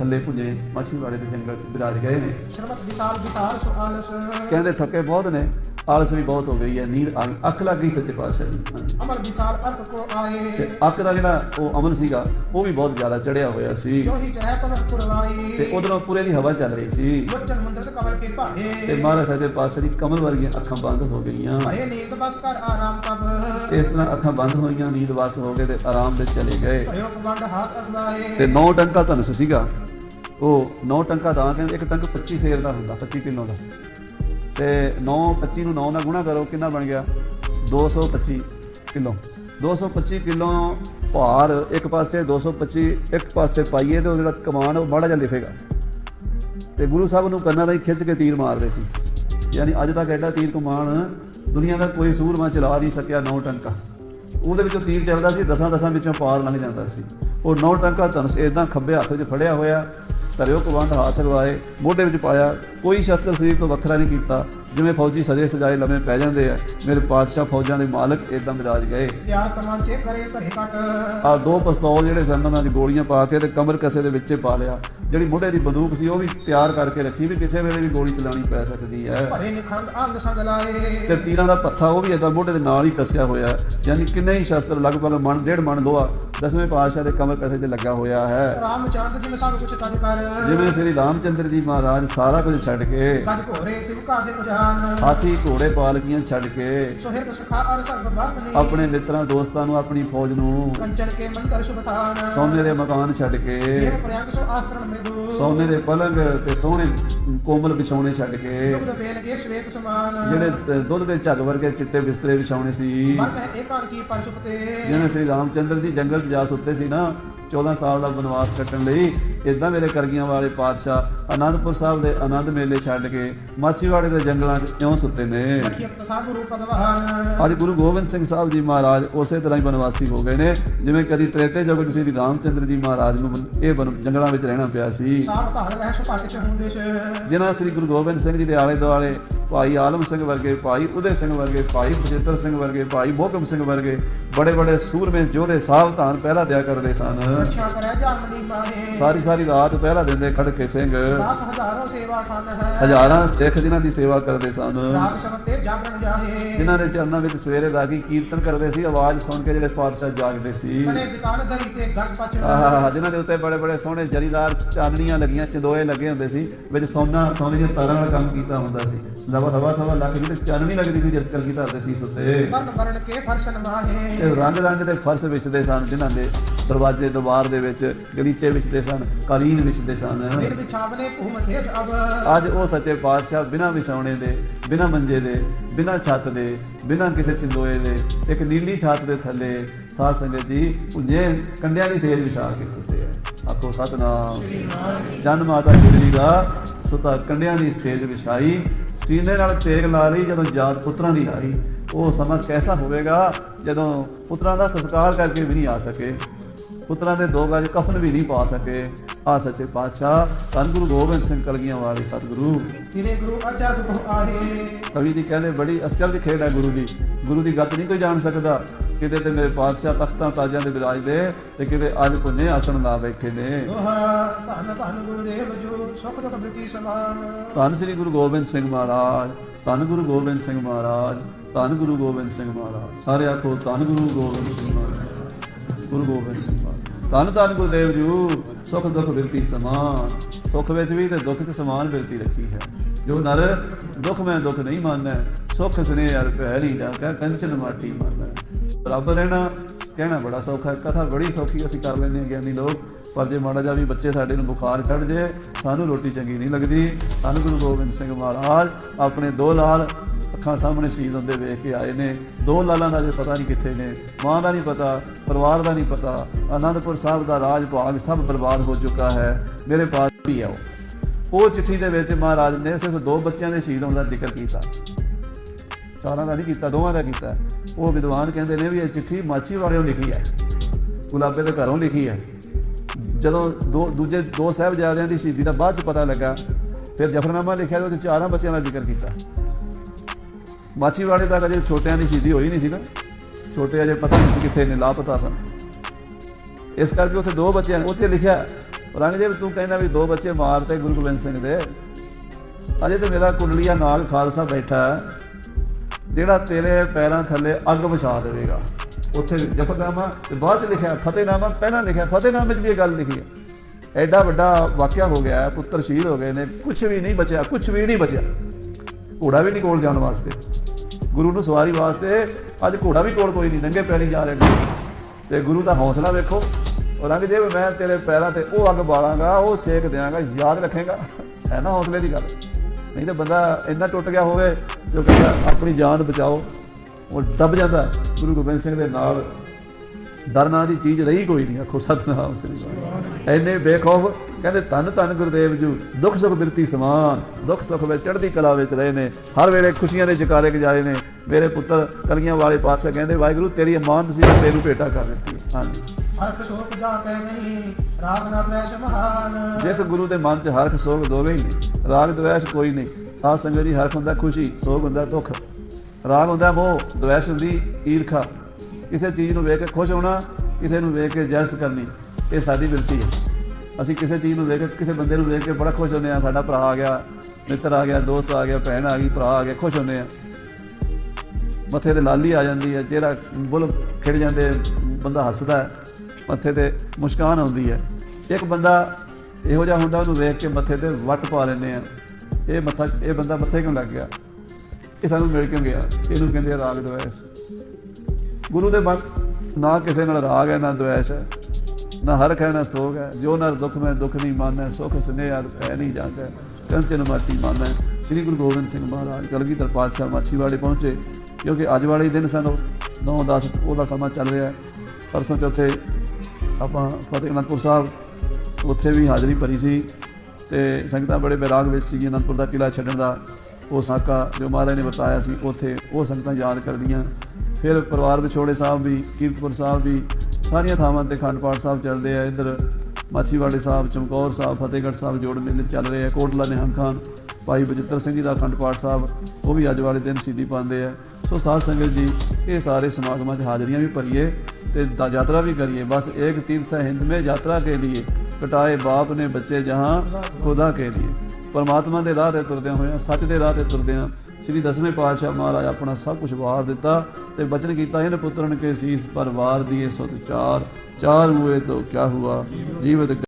B: ਥੱਲੇ ਪੁੰਜੇ ਮਾਛੀਵਾੜੇ ਦੇ ਜੰਗਲ ਚ ਵਿਰਾਜ ਗਏ ਨੇ।
A: ਸ਼ਰਮਤ ਵਿਸਾਲ ਵਿਸਾਰ ਸੁਆਲਸ
B: ਕਹਿੰਦੇ ਥੱਕੇ ਬਹੁਤ ਨੇ ਆਲਸ ਵੀ ਬਹੁਤ ਹੋ ਗਈ ਹੈ ਨੀਂਦ ਅੱਖ ਲੱਗ ਗਈ ਸੱਚੇ ਹਾਂਜੀ।
A: ਅਮਰ ਵਿਸਾਲ ਅਰਥ ਕੋ
B: ਤੇ
A: ਆਏ
B: ਅੱਖ ਦਾ ਜਿਹੜਾ ਉਹ ਅਮਨ ਸੀਗਾ ਉਹ ਵੀ ਬਹੁਤ ਜ਼ਿਆਦਾ ਚੜਿਆ ਹੋਇਆ ਸੀ।
A: ਜੋ ਹੀ ਚਹਿ ਪਵਨ ਪੁਰਵਾਈ
B: ਤੇ ਉਧਰੋਂ ਪੂਰੇ ਦੀ ਹਵਾ ਚੱਲ ਰਹੀ ਸੀ।
A: ਵਚਨ ਮੰਦਰ ਕਮਲ ਕੇ ਭਾਏ
B: ਤੇ ਮਹਾਰਾਜ ਪਾਤਸ਼ਾਹ ਦੀ ਕਮਲ ਵਰਗੀਆਂ ਅੱਖਾਂ ਬੰਦ ਹੋ ਗਈਆਂ।
A: ਭਏ ਨੀਂਦ ਬਸ ਕਰ ਆਰਾਮ ਤਬ।
B: ਇਸ ਤਰ੍ਹਾਂ ਅੱਖਾਂ ਬੰਦ ਹੋਈਆਂ ਨੀਂਦ ਵਸ ਹੋ ਗਏ ਤੇ ਆਰਾਮ ਦੇ ਚਲੇ ਗਏ।
A: ਭਇਓ ਹਾਥ
B: ਤੇ ਨੌ ਟੰਕਾ ਧਨੁਸ਼ ਸੀਗਾ। ਉਹ ਨੌ ਟੰਕਾ ਦਾ ਕਹਿੰਦੇ, ਇੱਕ ਟੰਕ 25 ਸੇਰ ਦਾ ਹੁੰਦਾ 25 ਕਿਲੋ ਦਾ। ਤੇ 9 25 ਨੂੰ 9 ਨਾਲ ਗੁਣਾ ਕਰੋ, ਕਿੰਨਾ ਬਣ ਗਿਆ? 225 ਕਿਲੋ। 225 ਕਿਲੋ ਭਾਰ ਇੱਕ ਪਾਸੇ 225 ਇੱਕ ਪਾਸੇ ਪਾਈਏ ਤੇ ਉਹ ਜਿਹੜਾ ਕਮਾਨ ਉਹ ਮਾੜਾ ਜਿਹਾ ਲਿਖੇਗਾ। ਤੇ ਗੁਰੂ ਸਾਹਿਬ ਨੂੰ ਕੰਨਾਂ ਦਾ ਹੀ ਖਿੱਚ ਕੇ ਤੀਰ ਮਾਰਦੇ ਸੀ। ਯਾਨੀ ਅੱਜ ਤੱਕ ਐਡਾ ਤੀਰ ਕਮਾਨ ਦੁਨੀਆ ਦਾ ਕੋਈ ਸੂਰਮਾ ਚਲਾ ਨਹੀਂ ਸਕਿਆ, ਨੌ ਟੰਕਾ। ਉਹਦੇ ਵਿੱਚੋਂ ਤੀਰ ਚੱਲਦਾ ਸੀ, ਦਸਾਂ ਦਸਾਂ ਵਿੱਚੋਂ ਪਾਰ ਲੰਘ ਜਾਂਦਾ ਸੀ। ਉਹ ਨੌ ਟੰਕਾ ਧਨਸ ਇਦਾਂ ਖੱਬੇ ਹੱਥ ਵਿੱਚ ਫੜਿਆ ਹੋਇਆ ਧਰਿਓ ਕਵੰਡ ਹੱਥ ਲਵਾਏ ਮੋਢੇ ਵਿੱਚ ਪਾਇਆ ਕੋਈ ਸ਼ਸਤਰ ਸਰੀਰ ਤੋਂ ਵੱਖਰਾ ਨਹੀਂ ਕੀਤਾ। ਜਿਵੇਂ ਫੌਜੀ ਸਜੇ ਸਜਾਏ ਲੰਮੇ ਪੈ ਜਾਂਦੇ ਆ ਮੇਰੇ ਪਾਤਸ਼ਾਹ ਫੌਜਾਂ ਦੇ ਮਾਲਕ ਇਦਾਂ ਮਿਰਾਜ ਗਏ।
A: ਕਰੇ ਕੱਟ
B: ਆ ਦੋ ਪਿਸਤੌਲ ਜਿਹੜੇ ਸਨ ਉਹਨਾਂ 'ਚ ਗੋਲੀਆਂ ਪਾ ਕੇ ਤੇ ਕਮਰ ਕਸੇ ਦੇ ਵਿੱਚੇ ਪਾ ਲਿਆ। ਜਿਹੜੀ ਮੋਢੇ ਦੀ ਬੰਦੂਕ ਸੀ ਉਹ ਵੀ ਤਿਆਰ ਕਰਕੇ ਰੱਖੀ ਵੀ ਕਿਸੇ ਵੇਲੇ ਵੀ ਗੋਲੀ ਚਲਾਣੀ ਪੈ ਸਕਦੀ ਹੈ।
A: ਭਰੇ ਨਿਖੰਡ ਅੰਗ ਸੰਗ ਲਾਏ
B: ਤੇ ਤੀਰਾਂ ਦਾ ਪੱਥਾ ਉਹ ਵੀ ਏਦਾਂ ਮੋਢੇ ਦੇ ਨਾਲ ਹੀ ਕੱਸਿਆ ਹੋਇਆ। ਯਾਨੀ ਕਿੰਨੇ ਹੀ ਸ਼ਸਤਰ ਲਗਭਗ ਮਣ ਡੇਢ ਮਣ ਲੋਹਾ ਦਸਵੇਂ ਪਾਤਸ਼ਾਹ ਦੇ ਕਮਰ ਕਸੇ ਤੇ ਲੱਗਾ ਹੋਇਆ ਹੈ।
A: ਰਾਮ ਚੰਦ ਜਿਨ ਸਭ ਕੁਝ ਤਜ ਕਰ
B: ਜਿਵੇਂ ਸ੍ਰੀ ਰਾਮਚੰਦਰ ਜੀ ਮਹਾਰਾਜ ਸਾਰਾ ਕੁਝ ਛੱਡ ਕੇ
A: ਦੇ
B: ਹਾਥੀ ਘੋੜੇ ਪਾਲਕੀਆਂ ਛੱਡ ਕੇ
A: ਸੁਹਿਰਦ ਸਖਾ ਅਰ ਸਰਬ ਬਰਤਨੀ
B: ਆਪਣੇ ਮਿੱਤਰਾਂ ਦੋਸਤਾਂ ਨੂੰ ਆਪਣੀ ਫੌਜ ਨੂੰ
A: ਕੰਚਨ ਕੇ ਮੰਦਰ ਸੁਭਥਾਨ
B: ਸੋਨੇ ਦੇ ਮਕਾਨ ਛੱਡ ਕੇ
A: ਸੋ
B: ਸੋਨੇ ਦੇ ਪਲੰਗ ਤੇ ਸੋਹਣੇ ਕੋਮਲ ਵਿਛਾਉਣੇ ਛੱਡ ਕੇ
A: ਦੁਗਧ ਫੇਲ ਕੇ ਸ਼ਵੇਤ ਸਮਾਨ।
B: ਜਿਹੜੇ ਦੁੱਧ ਦੇ ਝੱਗ ਵਰਗੇ ਚਿੱਟੇ ਬਿਸਤਰੇ ਵਿਛਾਉਣੇ ਸੀ।
A: ਮਨ ਹੈ ਏਕਾਂ ਕੀ ਪਰਸੁਪਤੇ।
B: ਜਿਵੇਂ ਸ੍ਰੀ ਰਾਮਚੰਦਰ ਜੀ ਜੰਗਲ 'ਚ ਜਾ ਸੁੱਤੇ ਸੀ ਨਾ 14 ਸਾਲ ਦਾ ਬਨਵਾਸ ਕੱਟਣ ਲਈ ਇਦਾਂ ਮੇਰੇ ਕਰਗੀਆਂ ਵਾਲੇ ਪਾਤਸ਼ਾਹ ਅਨੰਦਪੁਰ ਸਾਹਿਬ ਦੇ ਆਨੰਦ ਮੇਲੇ ਛੱਡ ਕੇ ਮਾਛੀਵਾੜੇ ਦੇ ਜੰਗਲਾਂ 'ਚ ਇਉਂ ਸੁੱਤੇ ਨੇ। ਅੱਜ ਗੁਰੂ ਗੋਬਿੰਦ ਸਿੰਘ ਸਾਹਿਬ ਜੀ ਮਹਾਰਾਜ ਉਸੇ ਤਰ੍ਹਾਂ ਹੀ ਬਨਵਾਸੀ ਹੋ ਗਏ ਨੇ, ਜਿਵੇਂ ਕਦੀ ਤ੍ਰੇਤੇ ਜਗਤ 'ਚ ਸ੍ਰੀ ਰਾਮਚੰਦਰ ਜੀ ਮਹਾਰਾਜ ਨੂੰ ਬਨ- ਇਹ ਜੰਗਲਾਂ ਵਿੱਚ ਰਹਿਣਾ ਪਿਆ ਸੀ।
A: ਸਾਖ ਧਾਰ ਰਹਿ ਸੁਪਾਟ ਚ ਹੁੰਦੇ ਸ
B: ਜਿਨ੍ਹਾਂ ਸ੍ਰੀ ਗੁਰੂ ਗੋਬਿੰਦ ਸਿੰਘ ਜੀ ਦੇ ਆਲੇ ਦੁਆਲੇ ਭਾਈ ਆਲਮ ਸਿੰਘ ਵਰਗੇ, ਭਾਈ ਉਦੇ ਸਿੰਘ ਵਰਗੇ, ਭਾਈ ਬਜਿੱਤਰ ਸਿੰਘ ਵਰਗੇ, ਭਾਈ ਮੋਹਕਮ ਸਿੰਘ ਵਰਗੇ ਬੜੇ ਬੜੇ ਸੂਰਮੇ ਯੋਧੇ ਸਾਵਧਾਨ ਪਹਿਰਾ ਦਿਆ ਕਰਦੇ ਸਨ।
A: ਮਾਹੇ
B: ਸਾਰੀ ਸਾਰੀ ਰਾਤ ਪਹਿਰਾ ਦਿੰਦੇ ਖੜਕੇ ਸਿੰਘ।
A: 10 ਹਜ਼ਾਰੋਂ ਸੇਵਾ ਹੈ।
B: ਹਜ਼ਾਰਾਂ ਸਿੱਖ ਜਿਨ੍ਹਾਂ ਦੀ ਸੇਵਾ ਕਰਦੇ ਸਨ।
A: ਰਾਗ ਸ਼ਬਦ ਤੇ ਜਾਹੇ।
B: ਜਿਨ੍ਹਾਂ ਦੇ ਚਰਨਾਂ ਵਿੱਚ ਸਵੇਰੇ ਰਾਗੀ ਕੀਰਤਨ ਕਰਦੇ ਸੀ ਆਵਾਜ਼ ਸੁਣ ਕੇ ਜਿਹੜੇ ਪਾਤਸ਼ਾਹ ਜਾਗਦੇ ਸੀ।
A: ਤੇ
B: ਆਹ ਜਿਨ੍ਹਾਂ ਦੇ ਉੱਤੇ ਬੜੇ ਬੜੇ ਸੋਹਣੇ ਜਰੀਦਾਰ ਚਾਨਣੀਆਂ ਲੱਗੀਆਂ ਚੰਦੋਏ ਲੱਗੇ ਹੁੰਦੇ ਸੀ। ਵਿੱਚ ਸੋਨਾ ਸੋਨੇ ਦੀਆਂ ਤਾਰਾਂ ਨਾਲ ਕੰਮ ਕੀਤਾ ਹੁੰਦਾ ਸੀ। ਲਵਾ ਸਵਾ ਸਵਾ ਲੱਖ ਦੀ ਤੇ ਚਾਨਣੀ ਲੱਗਦੀ ਸੀ ਜਦ ਕਲਗੀ ਧਰਦੇ ਸੀ ਉੱਤੇ।
A: ਵਰਨ ਵਰਨ ਕੇ ਫਰਸ਼ਨ ਮਾਹੇ
B: ਇਹ ਰੰਗ ਰੰਗ ਦੇ ਫਰਸ਼ ਵਿਛਦੇ ਸਨ ਜਿਨ੍ਹਾਂ ਦੇ ਦਰਵਾਜ਼ੇ ਦੀਵਾਰ ਦੇ ਵਿੱਚ ਗਲੀਚੇ ਵਿਛਦੇ ਸਨ ਕਾਲੀਨ ਵਿਛਦੇ ਸਨ
A: ਫਿਰ ਵਿਛਾਵਨੇ ਭੂਮ ਸੇਜ ਅਬ
B: ਅੱਜ ਉਹ ਸੱਚੇ ਪਾਤਸ਼ਾਹ ਬਿਨਾਂ ਵਿਛਾਉਣੇ ਦੇ ਬਿਨਾਂ ਮੰਜੇ ਦੇ ਬਿਨਾਂ ਛੱਤ ਦੇ ਬਿਨਾਂ ਕਿਸੇ ਚਿੰਦੋਏ ਦੇ ਇੱਕ ਨੀਲੀ ਛੱਤ ਦੇ ਥੱਲੇ ਸਾਧ ਸੰਗਤ ਜੀ ਪੁੰਜੇ ਕੰਡਿਆਂ ਦੀ ਸੇਜ ਵਿਛਾ ਕੇ ਸੁੱਤੇ ਆ। ਆਖੋ ਸਤਨਾਮ। ਜਨ ਮਾਤਾ ਗੁਜਰੀ ਦਾ ਸੁਤਾ ਕੰਡਿਆਂ ਦੀ ਸੇਜ ਵਿਛਾਈ ਸੀਨੇ ਨਾਲ ਤੇਗ ਲਾ ਲਈ ਜਦੋਂ ਜਾਤ ਪੁੱਤਰਾਂ ਦੀ ਆਈ ਉਹ ਸਮਾਂ ਕੈਸਾ ਹੋਵੇਗਾ ਜਦੋਂ ਪੁੱਤਰਾਂ ਦਾ ਸੰਸਕਾਰ ਕਰਕੇ ਵੀ ਨਹੀਂ ਆ ਸਕੇ? ਪੁੱਤਰਾਂ ਦੇ ਦੋ ਗਜ ਕਫਨ ਵੀ ਨਹੀਂ ਪਾ ਸਕੇ। ਆ ਸੱਚੇ ਪਾਤਸ਼ਾਹ ਧੰਨ ਗੁਰੂ ਗੋਬਿੰਦ ਸਿੰਘ ਕਲਗੀਆਂ ਵਾਲੇ ਸਤਿਗੁਰੂ।
A: ਤੇਰੇ ਗੁਰੂ ਅਜਦ ਬਹੁ ਆਹੇ
B: ਕਵੀ ਦੀ ਕਹਿੰਦੇ ਬੜੀ ਅਸਚਲ ਦੀ ਖੇਡ ਹੈ ਗੁਰੂ ਦੀ। ਗੁਰੂ ਦੀ ਗੱਤ ਨਹੀਂ ਕੋਈ ਜਾਣ ਸਕਦਾ। ਕਿਤੇ ਤੇ ਮੇਰੇ ਪਾਤਸ਼ਾਹ ਤਖਤਾਂ ਤਾਜਾਂ ਦੇ ਵਿਰਾਜਦੇ ਤੇ ਕਿਤੇ ਅੱਜ ਪੁੰਨੇ ਆਸਣ ਲਾ ਬੈਠੇ ਨੇ।
A: ਦੋਹਰਾ ਧੰਨ ਧੰਨ ਗੁਰਦੇਵ ਜੋ ਸੁਖ ਦੁਖ ਬ੍ਰਿਤੀ ਸਮਾਨ।
B: ਧੰਨ ਸ੍ਰੀ ਗੁਰੂ ਗੋਬਿੰਦ ਸਿੰਘ ਮਹਾਰਾਜ ਧੰਨ ਗੁਰੂ ਗੋਬਿੰਦ ਸਿੰਘ ਮਹਾਰਾਜ ਧੰਨ ਗੁਰੂ ਗੋਬਿੰਦ ਸਿੰਘ ਮਹਾਰਾਜ। ਸਾਰੇ ਆਖੋ ਧੰਨ ਗੁਰੂ ਗੋਬਿੰਦ ਸਿੰਘ ਮਹਾਰਾਜ। ਗੁਰੂ ਗੋਬਿੰਦ ਸਿੰਘ ਮਹਾਰਾਜ ਧੰਨ ਧੰਨ ਗੁਰਦੇਵ ਜੀ, ਸੁਖ ਦੁਖ ਬਿਰਤੀ ਸਮਾਨ। ਸੁਖ ਵਿੱਚ ਵੀ ਤੇ ਦੁੱਖ 'ਚ ਸਮਾਨ ਬਿਰਤੀ ਰੱਖੀ ਹੈ। ਜੋ ਨਰ ਦੁੱਖ ਮੈਂ ਦੁੱਖ ਨਹੀਂ ਮੰਨਦਾ ਸੁਖ ਸਨੇ ਅਰ ਭੈ ਨਹੀਂ ਜਾਗਾ ਕੰਚਨ ਮਾਟੀ ਮੰਨਦਾ ਰੱਬ ਰਹਿਣਾ ਕਹਿਣਾ ਬੜਾ ਸੌਖਾ ਹੈ, ਕਥਾ ਬੜੀ ਸੌਖੀ ਅਸੀਂ ਕਰ ਲੈਂਦੇ ਹਾਂ ਗਿਆਨੀ ਲੋਕ। ਪਰ ਜੇ ਮਾੜਾ ਜਿਹਾ ਵੀ ਬੱਚੇ ਸਾਡੇ ਨੂੰ ਬੁਖਾਰ ਚੜ ਜੇ, ਸਾਨੂੰ ਰੋਟੀ ਚੰਗੀ ਨਹੀਂ ਲੱਗਦੀ। ਸਾਨੂੰ ਗੁਰੂ ਗੋਬਿੰਦ ਸਿੰਘ ਮਹਾਰਾਜ, ਆਪਣੇ ਦੋ ਲਾਲ ਅੱਖਾਂ ਸਾਹਮਣੇ ਸ਼ਹੀਦ ਹੁੰਦੇ ਵੇਖ ਕੇ ਆਏ ਨੇ। ਦੋ ਲਾਲਾਂ ਦਾ ਜੇ ਪਤਾ ਨਹੀਂ ਕਿੱਥੇ ਨੇ। ਮਾਂ ਦਾ ਨਹੀਂ ਪਤਾ, ਪਰਿਵਾਰ ਦਾ ਨਹੀਂ ਪਤਾ। ਆਨੰਦਪੁਰ ਸਾਹਿਬ ਦਾ ਰਾਜ ਭਾਗ ਸਭ ਬਰਬਾਦ ਹੋ ਚੁੱਕਾ ਹੈ। ਮੇਰੇ ਪਾਸ ਵੀ ਹੈ ਉਹ ਉਹ ਚਿੱਠੀ ਦੇ ਵਿੱਚ ਮਹਾਰਾਜ ਨੇ ਸਿਰਫ ਦੋ ਬੱਚਿਆਂ ਦੇ ਸ਼ਹੀਦ ਹੋਣ ਦਾ ਜ਼ਿਕਰ ਕੀਤਾ। ਚਾਰਾਂ ਦਾ ਨਹੀਂ ਕੀਤਾ, ਦੋਵਾਂ ਦਾ ਕੀਤਾ। ਉਹ ਵਿਦਵਾਨ ਕਹਿੰਦੇ ਨੇ ਵੀ ਇਹ ਚਿੱਠੀ ਮਾਚੀ ਵਾਲਿਓ ਲਿਖੀ ਹੈ। ਗੁਲਾਬੇ ਦੇ ਘਰੋਂ ਲਿਖੀ ਹੈ। ਜਦੋਂ ਦੋ, ਦੂਜੇ ਦੋ ਸਾਹਿਬਜ਼ਾਦਿਆਂ ਦੀ ਸ਼ਹੀਦੀ ਦਾ ਬਾਅਦ ਚ ਪਤਾ ਲੱਗਾ, ਫਿਰ ਜਫਰਨਾਮਾ ਲਿਖਿਆ ਤੇ ਉਹਦੇ ਚਾਰਾਂ ਬੱਚਿਆਂ ਦਾ ਜ਼ਿਕਰ ਕੀਤਾ। ਮਾਚੀ ਤੱਕ ਅਜੇ ਛੋਟਿਆਂ ਦੀ ਸ਼ਹੀਦੀ ਹੋਈ ਨਹੀਂ ਸੀ ਨਾ ਛੋਟੇ ਅਜੇ ਪਤਾ ਨਹੀਂ ਸੀ ਕਿੱਥੇ ਨੇ ਲਾਪਤਾ ਸਨ। ਇਸ ਕਰਕੇ ਉੱਥੇ ਦੋ ਬੱਚੇ ਉੱਥੇ ਲਿਖਿਆ ਔਰੰਗਜ਼ੇਬ ਤੂੰ ਕਹਿੰਦਾ ਵੀ ਦੋ ਬੱਚੇ ਮਾਰਤੇ ਗੁਰੂ ਗੋਬਿੰਦ ਸਿੰਘ ਦੇ। ਅਜੇ ਤੇ ਮੇਰਾ ਕੁੰਡਲੀਆ ਨਾਗ ਖਾਲਸਾ ਬੈਠਾ ਜਿਹੜਾ ਤੇਰੇ ਪੈਰਾਂ ਥੱਲੇ ਅੱਗ ਵਿਛਾ ਦੇਵੇਗਾ। ਉੱਥੇ ਜਫਰਨਾਮਾ ਤੇ ਬਾਅਦ ਚ ਲਿਖਿਆ, ਫਤਿਹਨਾਮਾ। ਪਹਿਲਾਂ ਲਿਖਿਆ, ਫਤਿਹਨਾਮੇ 'ਚ ਵੀ ਇਹ ਗੱਲ ਲਿਖੀ ਹੈ। ਐਡਾ ਵੱਡਾ ਵਾਕਿਆ ਹੋ ਗਿਆ, ਪੁੱਤਰ ਸ਼ਹੀਦ ਹੋ ਗਏ ਨੇ ਕੁਝ ਵੀ ਨਹੀਂ ਬਚਿਆ ਕੁਝ ਵੀ ਨਹੀਂ ਬਚਿਆ। ਘੋੜਾ ਵੀ ਨਹੀਂ ਕੋਲ ਜਾਣ ਵਾਸਤੇ। ਗੁਰੂ ਨੂੰ ਸਵਾਰੀ ਵਾਸਤੇ ਅੱਜ ਘੋੜਾ ਵੀ ਕੋਲ ਕੋਈ ਨਹੀਂ, ਨੰਗੇ ਪੈਰੀ ਜਾ ਰਹੇ ਨੇ ਤੇ ਗੁਰੂ ਦਾ ਹੌਸਲਾ ਵੇਖੋ। ਔਰੰਗਜ਼ੇਬ, ਮੈਂ ਤੇਰੇ ਪੈਰਾਂ ਤੇ ਉਹ ਅੱਗ ਬਾਲਾਂਗਾ, ਉਹ ਸੇਕ ਦਿਆਂਗਾ, ਯਾਦ ਰੱਖੇਗਾ। ਹੈ ਨਾ ਹੌਸਲੇ ਦੀ ਗੱਲ? ਨਹੀਂ ਤਾਂ ਬੰਦਾ ਇੰਨਾ ਟੁੱਟ ਗਿਆ ਹੋਵੇ, ਜੋ ਕਹਿੰਦਾ, ਆਪਣੀ ਜਾਨ ਬਚਾਓ। ਉਹ ਦਬ ਜਾਂਦਾ। ਗੁਰੂ ਗੋਬਿੰਦ ਸਿੰਘ ਦੇ ਨਾਲ ਡਰਨਾ ਦੀ ਚੀਜ਼ ਰਹੀ ਕੋਈ ਨਹੀਂ, ਆਖੋ ਸਤਨਾਮ ਸ੍ਰੀ ਵਾਹਿਗੁਰੂ ਐਨੇ ਬੇਖੌਫ ਕਹਿੰਦੇ ਧੰਨ ਧੰਨ ਗੁਰਦੇਵ ਜੀ ਦੁੱਖ ਸੁੱਖ ਬਿਰਤੀ ਸਮਾਨ ਦੁੱਖ ਸੁੱਖ ਵਿੱਚ ਚੜ੍ਹਦੀ ਕਲਾ ਵਿੱਚ ਰਹੇ ਨੇ ਹਰ ਵੇਲੇ ਖੁਸ਼ੀਆਂ ਦੇ ਜਕਾਰੇ ਗਜਾਏ ਨੇ। ਮੇਰੇ ਪੁੱਤਰ ਕਲਗੀਆਂ ਵਾਲੇ ਪਾਤਸ਼ਾਹ ਕਹਿੰਦੇ ਵਾਹਿਗੁਰੂ ਤੇਰੀ ਅਮਾਨਤ ਸੀ ਤੈਨੂੰ ਭੇਟਾ ਕਰ ਦਿੱਤੀ। ਹਾਂਜੀ।
A: ਹਰਖ ਸ਼ੋਕ ਜਾ ਕੇ ਨਹੀਂ ਰਾਗ ਨਾ ਦਵੈਸ਼ ਮਹਾਨ।
B: ਜਿਸ ਗੁਰੂ ਦੇ ਮਨ 'ਚ ਹਰਖ ਸੋਗ ਦੋਵੇਂ ਹੀ ਨੇ ਰਾਗ ਦਵੈਸ਼ ਕੋਈ ਨਹੀਂ। ਸਾਧ ਸੰਗਤ ਦੀ ਹਰਖ ਹੁੰਦਾ ਖੁਸ਼ੀ ਸੋਗ ਹੁੰਦਾ ਦੁੱਖ। ਰਾਗ ਹੁੰਦਾ ਮੋਹ ਦਵੈਸ਼ ਹੁੰਦੀ ਈਰਖਾ। ਕਿਸੇ ਚੀਜ਼ ਨੂੰ ਵੇਖ ਕੇ ਖੁਸ਼ ਹੋਣਾ ਕਿਸੇ ਨੂੰ ਵੇਖ ਕੇ ਜੈਲਸ ਕਰਨੀ ਇਹ ਸਾਡੀ ਬਿਰਤੀ ਹੈ। ਅਸੀਂ ਕਿਸੇ ਚੀਜ਼ ਨੂੰ ਦੇਖ ਕੇ, ਕਿਸੇ ਬੰਦੇ ਨੂੰ ਵੇਖ ਕੇ ਬੜਾ ਖੁਸ਼ ਹੁੰਦੇ ਆ ਸਾਡਾ ਭਰਾ ਆ ਗਿਆ, ਮਿੱਤਰ ਆ ਗਿਆ, ਦੋਸਤ ਆ ਗਿਆ, ਭੈਣ ਆ ਗਈ, ਭਰਾ ਆ ਗਿਆ, ਖੁਸ਼ ਹੁੰਦੇ ਆ ਮੱਥੇ ਤੇ ਲਾਲੀ ਆ ਜਾਂਦੀ ਹੈ, ਚਿਹਰਾ ਬੁਲ ਖਿੜ ਜਾਂਦੇ ਬੰਦਾ ਹੱਸਦਾ ਮੱਥੇ ਤੇ ਮੁਸਕਾਨ ਆਉਂਦੀ ਹੈ। ਇੱਕ ਬੰਦਾ ਇਹੋ ਜਿਹਾ ਹੁੰਦਾ, ਉਹਨੂੰ ਵੇਖ ਕੇ ਮੱਥੇ ਤੇ ਵੱਟ ਪਾ ਲੈਂਦੇ ਆ ਇਹ ਮੱਥਾ, ਇਹ ਬੰਦਾ ਮੱਥੇ ਕਿਉਂ ਲੱਗ ਗਿਆ? ਇਹ ਸਾਨੂੰ ਮਿਲ ਕਿਉਂ ਗਿਆ? ਇਹਨੂੰ ਕਹਿੰਦੇ ਆ ਰਾਗ ਦਵੈਸ਼ ਗੁਰੂ ਦੇ ਮਨ, ਨਾ ਕਿਸੇ ਨਾਲ ਰਾਗ ਹੈ, ਨਾ ਦਵੈਸ਼ ਹੈ। ਨਾ ਹਰਖ ਹੈ ਨਾ ਸੋਗ ਹੈ, ਜੋ ਨਰ ਦੁੱਖ ਮੈਂ ਦੁੱਖ ਨਹੀਂ ਮੰਨਦਾ, ਸੁਖ ਸੁਨੇਹਾ ਅਰ ਹੈ ਨਹੀਂ ਜਾਂਦਾ ਕੰਚਨ ਮਾਟੀ ਮੰਨਦਾ ਸ੍ਰੀ ਗੁਰੂ ਗੋਬਿੰਦ ਸਿੰਘ ਮਹਾਰਾਜ, ਕਲਗੀਧਰ ਪਾਤਸ਼ਾਹ ਮਾਛੀਵਾੜੇ ਪਹੁੰਚੇ, ਕਿਉਂਕਿ ਅੱਜ ਵਾਲੇ ਦਿਨ ਸਾਨੂੰ 9 10 ਉਹਦਾ ਸਮਾਂ ਚੱਲ ਰਿਹਾ ਹੈ। ਪਰਸੋਂ ਚੌਥੇ ਆਪਾਂ ਫਤਿਹ ਅਨੰਦਪੁਰ ਸਾਹਿਬ, ਉੱਥੇ ਵੀ ਹਾਜ਼ਰੀ ਭਰੀ ਸੀ ਤੇ ਸੰਗਤਾਂ ਬੜੇ ਬੈਰਾਗ ਵਿੱਚ ਸੀ ਅਨੰਦਪੁਰ ਦਾ ਕਿਲਾ ਛੱਡਣ ਦਾ, ਉਹ ਸਾਕਾ ਜੋ ਮਹਾਰਾਜ ਨੇ ਬਤਾਇਆ ਸੀ, ਉੱਥੇ ਉਹ ਸੰਗਤਾਂ ਯਾਦ ਕਰਦੀਆਂ ਫਿਰ ਪਰਿਵਾਰ ਵਿਛੋੜੇ ਸਾਹਿਬ ਵੀ, ਕੀਰਤਪੁਰ ਸਾਹਿਬ ਵੀ ਸਾਰੀਆਂ ਥਾਵਾਂ ਤੇ ਖੰਡ ਪਾਠ ਸਾਹਿਬ ਚੱਲਦੇ ਆ। ਇੱਧਰ ਮਾਛੀਵਾੜੇ ਸਾਹਿਬ, ਚਮਕੌਰ ਸਾਹਿਬ, ਫਤਿਹਗੜ੍ਹ ਸਾਹਿਬ ਜੋੜ ਮੇਲੇ ਚੱਲ ਰਹੇ ਆ। ਕੋਟਲਾ, ਨਿਹੰਗ ਖਾਨ, ਭਾਈ ਬਜਿੱਤਰ ਸਿੰਘ ਜੀ ਦਾ ਅਖੰਡ ਪਾਠ ਸਾਹਿਬ, ਉਹ ਵੀ ਅੱਜ ਵਾਲੇ ਦਿਨ ਸ਼ਹੀਦੀ ਪਾਉਂਦੇ ਆ। ਸੋ ਸਾਧ ਸੰਗਤ ਜੀ, ਇਹ ਸਾਰੇ ਸਮਾਗਮਾਂ 'ਚ ਹਾਜ਼ਰੀਆਂ ਵੀ ਭਰੀਏ ਤੇ ਯਾਤਰਾ ਵੀ ਕਰੀਏ। ਬਸ ਇੱਕ ਤੀਰਥ ਹੈ ਹਿੰਦ ਮੇ ਯਾਤਰਾ ਕੇ ਲਈ ਕਟਾਏ ਬਾਪ ਨੇ ਬੱਚੇ ਜਹਾਂ ਖੁਦਾ ਕੇ ਲਈ ਪਰਮਾਤਮਾ ਦੇ ਰਾਹ ਤੇ ਤੁਰਦੇ ਹੋਏ ਸੱਚ ਦੇ ਰਾਹ ਤੇ ਤੁਰਦੇ ਆ ਸ੍ਰੀ ਦਸਵੇਂ ਪਾਤਸ਼ਾਹ ਮਹਾਰਾਜ ਆਪਣਾ ਸਭ ਕੁਝ ਵਾਰ ਦਿੱਤਾ ਤੇ ਬਚਨ ਕੀਤਾ, ਇਹਨ ਪੁੱਤਰਨ ਕੇ ਸੀਸ ਪਰ ਵਾਰ ਦੀਏ ਸੁਤ ਚਾਰ ਚਾਰ ਹੋਏ ਤੋ ਕਿਆ ਹੁਆ? ਜੀਵਤ